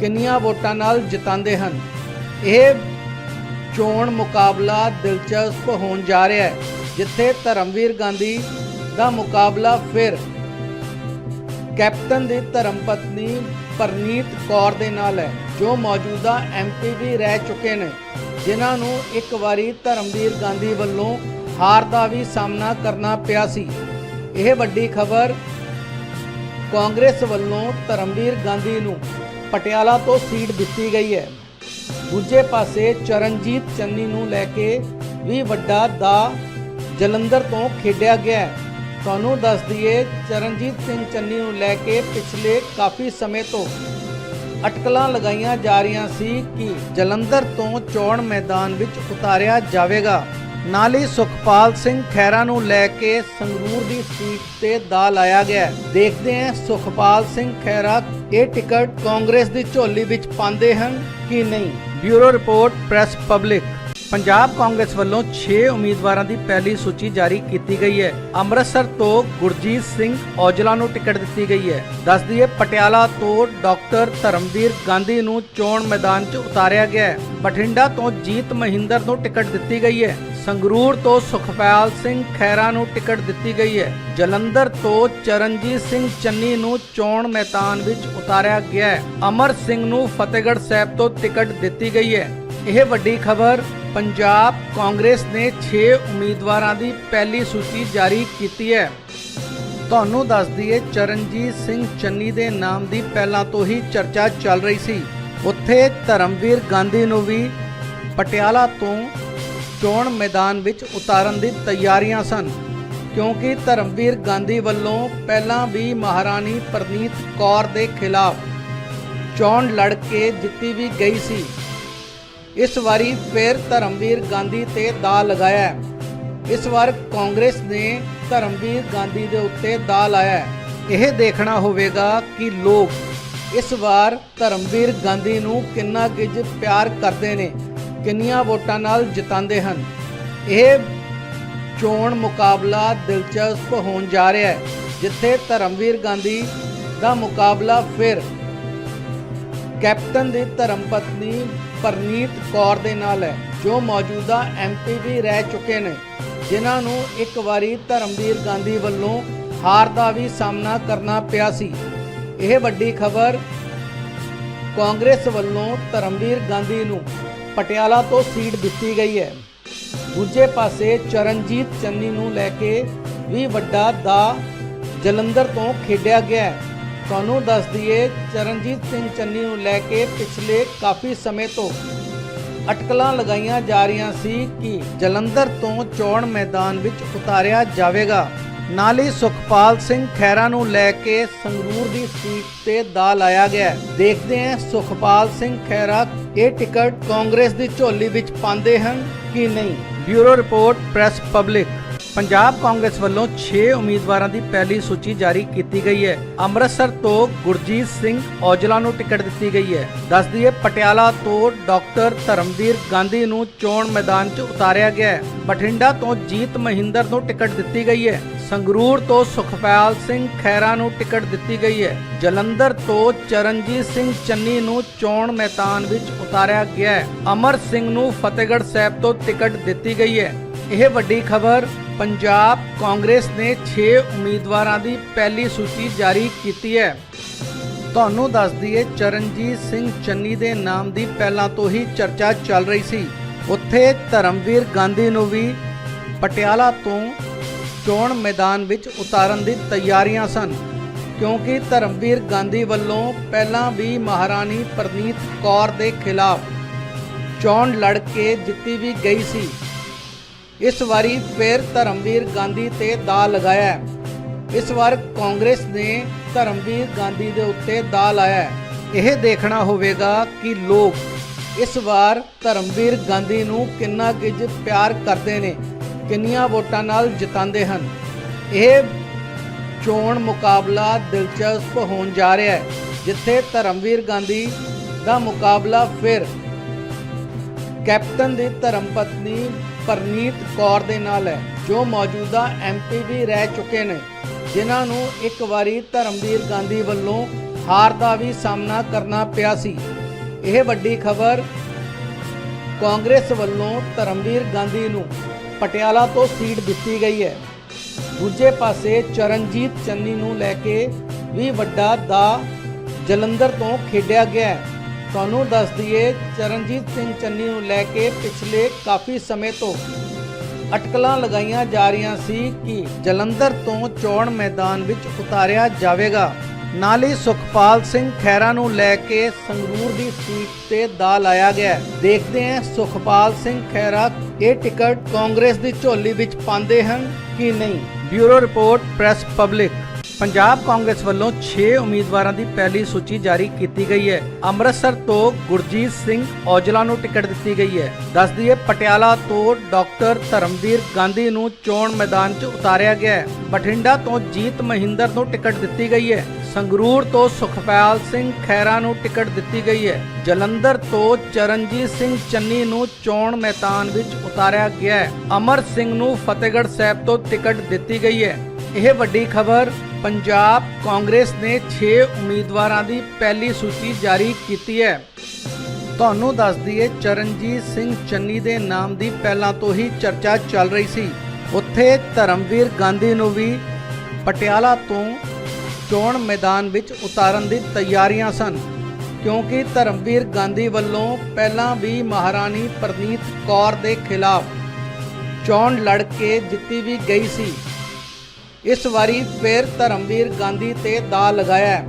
ਕਿੰਨੀਆਂ ਵੋਟਾਂ ਨਾਲ ਜਿਤਾਉਂਦੇ ਹਨ। ਇਹ ਚੋਣ ਮੁਕਾਬਲਾ ਦਿਲਚਸਪ ਹੋਣ ਜਾ ਰਿਹਾ ਹੈ, ਜਿੱਥੇ ਧਰਮਵੀਰ ਗਾਂਧੀ ਦਾ ਮੁਕਾਬਲਾ ਫਿਰ ਕੈਪਟਨ ਦੀ ਧਰਮ ਪਤਨੀ ਪਰਨੀਤ ਕੌਰ ਦੇ ਨਾਲ ਹੈ, ਜੋ ਮੌਜੂਦਾ ਐਮਪੀ ਵੀ ਰਹਿ ਚੁੱਕੇ ਨੇ, ਜਿਨ੍ਹਾਂ ਨੂੰ ਇੱਕ ਵਾਰੀ ਧਰਮਵੀਰ ਗਾਂਧੀ ਵੱਲੋਂ ਹਾਰ ਦਾ ਵੀ ਸਾਹਮਣਾ ਕਰਨਾ ਪਿਆ ਸੀ। ਇਹ ਵੱਡੀ ਖਬਰ ਕਾਂਗਰਸ ਵੱਲੋਂ ਧਰਮਵੀਰ ਗਾਂਧੀ ਨੂੰ ਪਟਿਆਲਾ ਤੋਂ ਸੀਟ ਦਿੱਤੀ ਗਈ ਹੈ। ਦੂਜੇ ਪਾਸੇ ਚਰਨਜੀਤ ਚੰਨੀ ਨੂੰ ਲੈ ਕੇ ਵੀ ਵੱਡਾ ਦਾ ਜਲੰਧਰ ਤੋਂ ਖੇਡਿਆ ਗਿਆ ਹੈ। ਤੁਹਾਨੂੰ ਦੱਸ ਦਈਏ, ਚਰਨਜੀਤ ਸਿੰਘ ਚੰਨੀ ਨੂੰ ਲੈ ਕੇ ਪਿਛਲੇ ਕਾਫੀ ਸਮੇਂ ਤੋਂ ਅਟਕਲਾਂ ਲਗਾਈਆਂ ਜਾ ਰਹੀਆਂ ਸੀ ਕਿ ਜਲੰਧਰ ਤੋਂ ਚੋਣ ਮੈਦਾਨ ਵਿੱਚ ਉਤਾਰਿਆ ਜਾਵੇਗਾ। ਨਾਲ ਹੀ ਸੁਖਪਾਲ ਸਿੰਘ ਖਹਿਰਾ ਨੂੰ ਲੈ ਕੇ ਸੰਗਰੂਰ ਦੀ ਸੀਟ ਤੇ ਦਾ ਲਾਇਆ ਗਿਆ। ਦੇਖਦੇ ਹਾਂ ਸੁਖਪਾਲ ਸਿੰਘ ਖਹਿਰਾ ਇਹ ਟਿਕਟ ਕਾਂਗਰਸ ਦੀ ਝੋਲੀ ਵਿੱਚ ਪਾਉਂਦੇ ਹਨ ਕਿ ਨਹੀਂ। Bureau report, press public. Punjab Congress ਵੱਲੋਂ 6 ਉਮੀਦਵਾਰਾਂ ਦੀ ਪਹਿਲੀ ਸੂਚੀ ਜਾਰੀ ਕੀਤੀ ਗਈ ਹੈ। ਅੰਮ੍ਰਿਤਸਰ ਤੋਂ ਗੁਰਜੀਤ ਸਿੰਘ ਔਜਲਾ ਨੂੰ ਟਿਕਟ ਦਿੱਤੀ ਗਈ ਹੈ। ਦੱਸ ਦਈਏ ਪਟਿਆਲਾ ਤੋਂ ਡਾਕਟਰ ਧਰਮਵੀਰ ਗਾਂਧੀ ਨੂੰ ਚੋਣ ਮੈਦਾਨ 'ਚ ਉਤਾਰਿਆ ਗਿਆ ਹੈ। ਬਠਿੰਡਾ ਤੋਂ ਜੀਤ ਮਹਿੰਦਰ ਨੂੰ ਟਿਕਟ ਦਿੱਤੀ ਗਈ ਹੈ। ਸੰਗਰੂਰ ਤੋਂ ਸੁਖਪਾਲ ਸਿੰਘ ਖੈਰਾ ਨੂੰ ਟਿਕਟ ਦਿੱਤੀ ਗਈ ਹੈ। ਜਲੰਧਰ ਤੋਂ ਚਰਨਜੀਤ ਸਿੰਘ ਚੰਨੀ ਨੂੰ ਚੋਣ ਮੈਦਾਨ ਵਿੱਚ ਉਤਾਰਿਆ ਗਿਆ ਹੈ। ਅਮਰ ਸਿੰਘ ਨੂੰ ਫਤਿਹਗੜ੍ਹ ਸਾਹਿਬ ਤੋਂ ਟਿਕਟ ਦਿੱਤੀ ਗਈ ਹੈ। ਇਹ ਵੱਡੀ ਖਬਰ, ਪੰਜਾਬ ਕਾਂਗਰਸ ਨੇ 6 ਉਮੀਦਵਾਰਾਂ ਦੀ ਪਹਿਲੀ ਸੂਚੀ ਜਾਰੀ ਕੀਤੀ ਹੈ। ਤੁਹਾਨੂੰ ਦੱਸ ਦਈਏ, ਚਰਨਜੀਤ ਸਿੰਘ ਚੰਨੀ ਦੇ ਨਾਮ ਦੀ ਪਹਿਲਾਂ ਤੋਂ ਹੀ ਚਰਚਾ ਚੱਲ ਰਹੀ ਸੀ। ਉੱਥੇ ਧਰਮਵੀਰ ਗਾਂਧੀ ਨੂੰ ਵੀ ਪਟਿਆਲਾ ਤੋਂ ਚੋਣ ਮੈਦਾਨ ਵਿੱਚ ਉਤਾਰਨ ਦੀ ਤਿਆਰੀਆਂ ਸਨ, ਕਿਉਂਕਿ ਧਰਮਵੀਰ ਗਾਂਧੀ ਵੱਲੋਂ ਪਹਿਲਾਂ ਵੀ ਮਹਾਰਾਣੀ ਪ੍ਰਨੀਤ ਕੌਰ ਦੇ ਖਿਲਾਫ ਚੋਣ ਲੜ ਕੇ ਜਿੱਤੀ ਵੀ ਗਈ ਸੀ। ਇਸ ਵਾਰੀ ਫਿਰ ਧਰਮਵੀਰ ਗਾਂਧੀ ਤੇ ਦਾ ਲਗਾਇਆ ਇਸ ਵਾਰ ਕਾਂਗਰਸ ਨੇ ਧਰਮਵੀਰ ਗਾਂਧੀ ਦੇ ਉੱਤੇ ਦਾ ਲਾਇਆ ਇਹ ਦੇਖਣਾ ਹੋਵੇਗਾ ਕਿ ਲੋਕ ਇਸ ਵਾਰ ਧਰਮਵੀਰ ਗਾਂਧੀ ਨੂੰ ਕਿੰਨਾ ਕੁਝ ਪਿਆਰ ਕਰਦੇ ਨੇ, ਕਿੰਨੀਆਂ ਵੋਟਾਂ ਨਾਲ ਜਿਤਾਉਂਦੇ ਹਨ। ਇਹ ਚੋਣ ਮੁਕਾਬਲਾ ਦਿਲਚਸਪ ਹੋਣ ਜਾ ਰਿਹਾ ਹੈ, ਜਿੱਥੇ ਧਰਮਵੀਰ ਗਾਂਧੀ ਦਾ ਮੁਕਾਬਲਾ ਫਿਰ ਕੈਪਟਨ ਦੀ ਧਰਮ ਪਤਨੀ ਪਰਨੀਤ ਕੌਰ ਦੇ ਨਾਲ ਹੈ, ਜੋ ਮੌਜੂਦਾ ਐਮਪੀ ਵੀ ਰਹਿ ਚੁੱਕੇ ਨੇ, ਜਿਨ੍ਹਾਂ ਨੂੰ ਇੱਕ ਵਾਰੀ ਧਰਮਵੀਰ ਗਾਂਧੀ ਵੱਲੋਂ ਹਾਰ ਦਾ ਵੀ ਸਾਹਮਣਾ ਕਰਨਾ ਪਿਆ ਸੀ। ਇਹ ਵੱਡੀ ਖਬਰ ਕਾਂਗਰਸ ਵੱਲੋਂ ਧਰਮਵੀਰ ਗਾਂਧੀ ਨੂੰ ਪਟਿਆਲਾ ਤੋਂ ਸੀਟ ਦਿੱਤੀ ਗਈ ਹੈ। ਦੂਜੇ ਪਾਸੇ ਚਰਨਜੀਤ ਚੰਨੀ ਨੂੰ ਲੈ ਕੇ ਵੀ ਵੱਡਾ ਦਾ ਜਲੰਧਰ ਤੋਂ ਖੇਡਿਆ ਗਿਆ ਹੈ। ਤੁਹਾਨੂੰ ਦੱਸ ਦਈਏ, ਚਰਨਜੀਤ ਸਿੰਘ ਚੰਨੀ ਨੂੰ ਲੈ ਕੇ ਪਿਛਲੇ ਕਾਫੀ ਸਮੇਂ ਤੋਂ ਅਟਕਲਾਂ ਲਗਾਈਆਂ ਜਾ ਰਹੀਆਂ ਸੀ ਕਿ ਜਲੰਧਰ ਤੋਂ ਚੋਣ ਮੈਦਾਨ ਵਿੱਚ ਉਤਾਰਿਆ ਜਾਵੇਗਾ। ਨਾਲ ਹੀ ਸੁਖਪਾਲ ਸਿੰਘ ਖਹਿਰਾ ਨੂੰ ਲੈ ਕੇ ਸੰਗਰੂਰ ਦੀ ਸੀਟ ਤੇ ਦਾ ਲਾਇਆ ਗਿਆ। ਦੇਖਦੇ ਹਾਂ ਸੁਖਪਾਲ ਸਿੰਘ ਖਹਿਰਾ, ਇਹ ਟਿਕਟ ਕਾਂਗਰਸ ਦੀ ਝੋਲੀ ਵਿੱਚ ਪਾਉਂਦੇ ਹਨ ਕਿ ਨਹੀਂ? Bureau report, press public. Punjab Congress ਵੱਲੋਂ 6 ਉਮੀਦਵਾਰਾਂ ਦੀ ਪਹਿਲੀ ਸੂਚੀ ਜਾਰੀ ਕੀਤੀ ਗਈ ਹੈ। ਅੰਮ੍ਰਿਤਸਰ ਤੋਂ ਗੁਰਜੀਤ ਸਿੰਘ ਔਜਲਾ ਨੂੰ ਟਿਕਟ ਦਿੱਤੀ ਗਈ ਹੈ। ਦੱਸ ਦਈਏ, ਪਟਿਆਲਾ ਤੋਂ ਡਾਕਟਰ ਧਰਮਵੀਰ ਗਾਂਧੀ ਨੂੰ ਚੋਣ ਮੈਦਾਨ 'ਚ ਉਤਾਰਿਆ ਗਿਆ ਹੈ। ਬਠਿੰਡਾ ਤੋਂ ਜੀਤ ਮਹਿੰਦਰ ਨੂੰ ਟਿਕਟ ਦਿੱਤੀ ਗਈ ਹੈ। ਸੰਗਰੂਰ ਤੋਂ ਸੁਖਪਾਲ ਸਿੰਘ ਖੈਰਾ ਨੂੰ ਟਿਕਟ ਦਿੱਤੀ ਗਈ ਹੈ। ਜਲੰਧਰ ਤੋਂ ਚਰਨਜੀਤ ਸਿੰਘ ਚੰਨੀ ਨੂੰ ਚੋਣ ਮੈਦਾਨ ਵਿੱਚ ਉਤਾਰਿਆ ਗਿਆ ਹੈ। ਅਮਰ ਸਿੰਘ ਨੂੰ ਫਤਿਹਗੜ੍ਹ ਸਾਹਿਬ ਤੋਂ ਟਿਕਟ ਦਿੱਤੀ ਗਈ ਹੈ। ਇਹ ਵੱਡੀ ਖਬਰ ਪੰਜਾਬ ਕਾਂਗਰਸ ਨੇ 6 ਉਮੀਦਵਾਰਾਂ ਦੀ ਪਹਿਲੀ ਸੂਚੀ ਜਾਰੀ ਕੀਤੀ ਹੈ। ਤੁਹਾਨੂੰ ਦੱਸ ਦਈਏ, ਚਰਨਜੀਤ ਸਿੰਘ ਚੰਨੀ ਦੇ ਨਾਮ ਦੀ ਪਹਿਲਾਂ ਤੋਂ ਹੀ ਚਰਚਾ ਚੱਲ ਰਹੀ ਸੀ। ਉੱਥੇ ਧਰਮਵੀਰ ਗਾਂਧੀ ਨੂੰ ਵੀ ਪਟਿਆਲਾ ਤੋਂ ਚੋਣ ਮੈਦਾਨ ਵਿੱਚ ਉਤਾਰਨ ਦੀ ਤਿਆਰੀਆਂ ਸਨ, ਕਿਉਂਕਿ ਧਰਮਵੀਰ ਗਾਂਧੀ ਵੱਲੋਂ ਪਹਿਲਾਂ ਵੀ ਮਹਾਰਾਣੀ ਪ੍ਰਨੀਤ ਕੌਰ ਦੇ ਖਿਲਾਫ ਚੋਣ ਲੜ ਕੇ ਜਿੱਤੀ ਵੀ ਗਈ ਸੀ। ਇਸ ਵਾਰੀ ਫਿਰ ਧਰਮਵੀਰ ਗਾਂਧੀ ਤੇ ਦਾ ਲਗਾਇਆ ਇਸ ਵਾਰ ਕਾਂਗਰਸ ਨੇ ਧਰਮਵੀਰ ਗਾਂਧੀ ਦੇ ਉੱਤੇ ਦਾ ਲਾਇਆ ਇਹ ਦੇਖਣਾ ਹੋਵੇਗਾ ਕਿ ਲੋਕ ਇਸ ਵਾਰ ਧਰਮਵੀਰ ਗਾਂਧੀ ਨੂੰ ਕਿੰਨਾ ਗਿਜ ਪਿਆਰ ਕਰਦੇ ਨੇ, ਕਿੰਨੀਆਂ ਵੋਟਾਂ ਨਾਲ ਜਿਤਾਉਂਦੇ ਹਨ। ਇਹ ਚੋਣ ਮੁਕਾਬਲਾ ਦਿਲਚਸਪ ਹੋਣ ਜਾ ਰਿਹਾ ਹੈ, ਜਿੱਥੇ ਧਰਮਵੀਰ ਗਾਂਧੀ ਦਾ ਮੁਕਾਬਲਾ ਫਿਰ ਕੈਪਟਨ ਦੀ ਧਰਮ ਪਤਨੀ ਪਰਨੀਤ ਕੌਰ ਦੇ ਨਾਲ ਹੈ, ਜੋ ਮੌਜੂਦਾ ਐਮਪੀ ਵੀ ਰਹਿ ਚੁੱਕੇ ਨੇ, ਜਿਨ੍ਹਾਂ ਨੂੰ ਇੱਕ ਵਾਰੀ ਧਰਮਵੀਰ ਗਾਂਧੀ ਵੱਲੋਂ ਹਾਰ ਦਾ ਵੀ ਸਾਹਮਣਾ ਕਰਨਾ ਪਿਆ ਸੀ। ਇਹ ਵੱਡੀ ਖਬਰ ਕਾਂਗਰਸ ਵੱਲੋਂ ਧਰਮਵੀਰ ਗਾਂਧੀ ਨੂੰ ਪਟਿਆਲਾ ਤੋਂ ਸੀਟ ਦਿੱਤੀ ਗਈ ਹੈ। ਦੂਜੇ ਪਾਸੇ ਚਰਨਜੀਤ ਚੰਨੀ ਨੂੰ ਲੈ ਕੇ ਵੀ ਵੱਡਾ ਦਾ ਜਲੰਧਰ ਤੋਂ ਖੇਡਿਆ ਗਿਆ ਹੈ। ਤੁਹਾਨੂੰ ਦੱਸ ਦਈਏ, ਚਰਨਜੀਤ ਸਿੰਘ ਚੰਨੀ ਨੂੰ ਲੈ ਕੇ ਪਿਛਲੇ ਕਾਫੀ ਸਮੇਂ ਤੋਂ ਅਟਕਲਾਂ ਲਗਾਈਆਂ ਜਾ ਰਹੀਆਂ ਸੀ ਕਿ ਜਲੰਧਰ ਤੋਂ ਚੋਣ ਮੈਦਾਨ ਵਿੱਚ ਉਤਾਰਿਆ ਜਾਵੇਗਾ। ਨਾਲ ਹੀ ਸੁਖਪਾਲ ਸਿੰਘ ਖਹਿਰਾ ਨੂੰ ਲੈ ਕੇ ਸੰਗਰੂਰ ਦੀ ਸੀਟ ਤੇ ਦਾ ਲਾਇਆ ਗਿਆ। ਦੇਖਦੇ ਹਾਂ ਸੁਖਪਾਲ ਸਿੰਘ ਖਹਿਰਾ, ਇਹ ਟਿਕਟ ਕਾਂਗਰਸ ਦੀ ਝੋਲੀ ਵਿੱਚ ਪਾਉਂਦੇ ਹਨ ਕਿ ਨਹੀਂ। Bureau report, press public. Punjab Congress ਵੱਲੋਂ 6 ਉਮੀਦਵਾਰਾਂ ਦੀ ਪਹਿਲੀ ਸੂਚੀ ਜਾਰੀ ਕੀਤੀ ਗਈ ਹੈ। ਅੰਮ੍ਰਿਤਸਰ ਤੋਂ ਗੁਰਜੀਤ ਸਿੰਘ ਔਜਲਾ ਨੂੰ ਟਿਕਟ ਦਿੱਤੀ ਗਈ ਹੈ। ਦੱਸਦੀ ਦਈਏ, ਪਟਿਆਲਾ ਤੋਂ ਡਾਕਟਰ ਧਰਮਵੀਰ ਗਾਂਧੀ ਨੂੰ ਚੋਣ ਮੈਦਾਨ 'ਚ ਉਤਾਰਿਆ ਗਿਆ ਹੈ। ਬਠਿੰਡਾ ਤੋਂ ਜੀਤ ਮਹਿੰਦਰ ਨੂੰ ਟਿਕਟ ਦਿੱਤੀ ਗਈ ਹੈ। ਸੰਗਰੂਰ ਤੋਂ ਸੁਖਪਾਲ ਸਿੰਘ ਖੈਰਾ ਨੂੰ ਟਿਕਟ ਦਿੱਤੀ ਗਈ ਹੈ। ਜਲੰਧਰ ਤੋਂ ਚਰਨਜੀਤ ਸਿੰਘ ਚੰਨੀ ਨੂੰ ਚੋਣ ਮੈਦਾਨ ਵਿੱਚ ਉਤਾਰਿਆ ਗਿਆ ਹੈ। ਅਮਰ ਸਿੰਘ ਨੂੰ ਫਤਿਹਗੜ੍ਹ ਸਾਹਿਬ ਤੋਂ ਟਿਕਟ ਦਿੱਤੀ ਗਈ ਹੈ। ਇਹ ਵੱਡੀ ਖਬਰ ਪੰਜਾਬ ਕਾਂਗਰਸ ਨੇ 6 ਉਮੀਦਵਾਰਾਂ ਦੀ ਪਹਿਲੀ ਸੂਚੀ ਜਾਰੀ ਕੀਤੀ ਹੈ। ਤੁਹਾਨੂੰ ਦੱਸ ਦਈਏ, ਚਰਨਜੀਤ ਸਿੰਘ ਚੰਨੀ ਦੇ ਨਾਮ ਦੀ ਪਹਿਲਾਂ ਤੋਂ ਹੀ ਚਰਚਾ ਚੱਲ ਰਹੀ ਸੀ। ਉੱਥੇ ਧਰਮਵੀਰ ਗਾਂਧੀ ਨੂੰ ਵੀ ਪਟਿਆਲਾ ਤੋਂ ਚੋਣ ਮੈਦਾਨ ਵਿੱਚ ਉਤਾਰਨ ਦੀ ਤਿਆਰੀਆਂ ਸਨ, ਕਿਉਂਕਿ ਧਰਮਵੀਰ ਗਾਂਧੀ ਵੱਲੋਂ ਪਹਿਲਾਂ ਵੀ ਮਹਾਰਾਣੀ ਪ੍ਰਨੀਤ ਕੌਰ ਦੇ ਖਿਲਾਫ ਚੋਣ ਲੜ ਕੇ ਜਿੱਤੀ ਵੀ ਗਈ ਸੀ। ਇਸ ਵਾਰੀ ਫਿਰ ਧਰਮਵੀਰ ਗਾਂਧੀ ਤੇ ਦਾ ਲਗਾਇਆ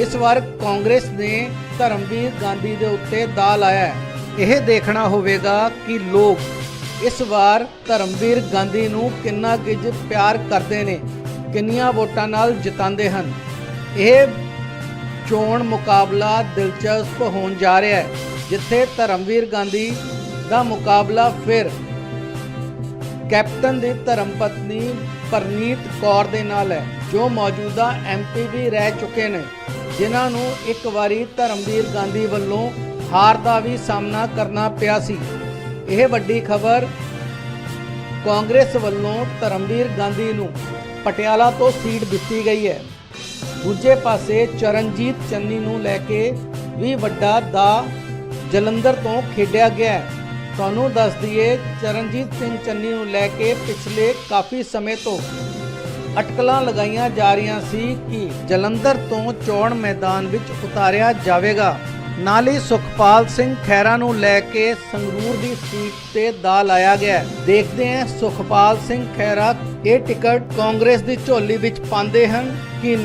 ਇਸ ਵਾਰ ਕਾਂਗਰਸ ਨੇ ਧਰਮਵੀਰ ਗਾਂਧੀ ਦੇ ਉੱਤੇ ਦਾ ਲਾਇਆ ਇਹ ਦੇਖਣਾ ਹੋਵੇਗਾ ਕਿ ਲੋਕ ਇਸ ਵਾਰ ਧਰਮਵੀਰ ਗਾਂਧੀ ਨੂੰ ਕਿੰਨਾ ਕੁਝ ਪਿਆਰ ਕਰਦੇ ਨੇ, ਕਿੰਨੀਆਂ ਵੋਟਾਂ ਨਾਲ ਜਿਤਾਉਂਦੇ ਹਨ। ਇਹ ਚੋਣ ਮੁਕਾਬਲਾ ਦਿਲਚਸਪ ਹੋਣ ਜਾ ਰਿਹਾ ਹੈ, ਜਿੱਥੇ ਧਰਮਵੀਰ ਗਾਂਧੀ ਦਾ ਮੁਕਾਬਲਾ ਫਿਰ ਕੈਪਟਨ ਦੀ ਧਰਮ ਪਤਨੀ ਪਰਨੀਤ ਕੌਰ ਦੇ ਨਾਲ ਹੈ, ਜੋ ਮੌਜੂਦਾ ਐਮਪੀ ਵੀ ਰਹਿ ਚੁੱਕੇ ਨੇ, ਜਿਨ੍ਹਾਂ ਨੂੰ ਇੱਕ ਵਾਰੀ ਧਰਮਵੀਰ ਗਾਂਧੀ ਵੱਲੋਂ ਹਾਰ ਦਾ ਵੀ ਸਾਹਮਣਾ ਕਰਨਾ ਪਿਆ ਸੀ। ਇਹ ਵੱਡੀ ਖਬਰ ਕਾਂਗਰਸ ਵੱਲੋਂ ਧਰਮਵੀਰ ਗਾਂਧੀ ਨੂੰ ਪਟਿਆਲਾ ਤੋਂ ਸੀਟ ਦਿੱਤੀ ਗਈ ਹੈ। ਦੂਜੇ ਪਾਸੇ ਚਰਨਜੀਤ ਚੰਨੀ ਨੂੰ ਲੈ ਕੇ ਵੀ ਵੱਡਾ ਦਾ ਜਲੰਧਰ ਤੋਂ ਖੇਡਿਆ ਗਿਆ ਹੈ। ਤੁਹਾਨੂੰ ਦੱਸ ਦਈਏ, ਚਰਨਜੀਤ ਸਿੰਘ ਚੰਨੀ ਨੂੰ ਲੈ ਕੇ ਪਿਛਲੇ ਕਾਫੀ ਸਮੇਂ ਤੋਂ ਅਟਕਲਾਂ ਲਗਾਈਆਂ ਜਾ ਰਹੀਆਂ ਸੀ ਕਿ ਜਲੰਧਰ ਤੋਂ ਚੋਣ ਮੈਦਾਨ ਵਿੱਚ ਉਤਾਰਿਆ ਜਾਵੇਗਾ। ਨਾਲ ਹੀ ਸੁਖਪਾਲ ਸਿੰਘ ਖਹਿਰਾ ਨੂੰ ਲੈ ਕੇ ਸੰਗਰੂਰ ਦੀ ਸੀਟ ਤੇ ਦਾ ਲਾਇਆ ਗਿਆ। ਦੇਖਦੇ ਹਾਂ ਸੁਖਪਾਲ ਸਿੰਘ ਖਹਿਰਾ, ਇਹ ਟਿਕਟ ਕਾਂਗਰਸ ਦੀ ਝੋਲੀ ਵਿੱਚ ਪਾਉਂਦੇ ਹਨ ਕਿ ਨਹੀਂ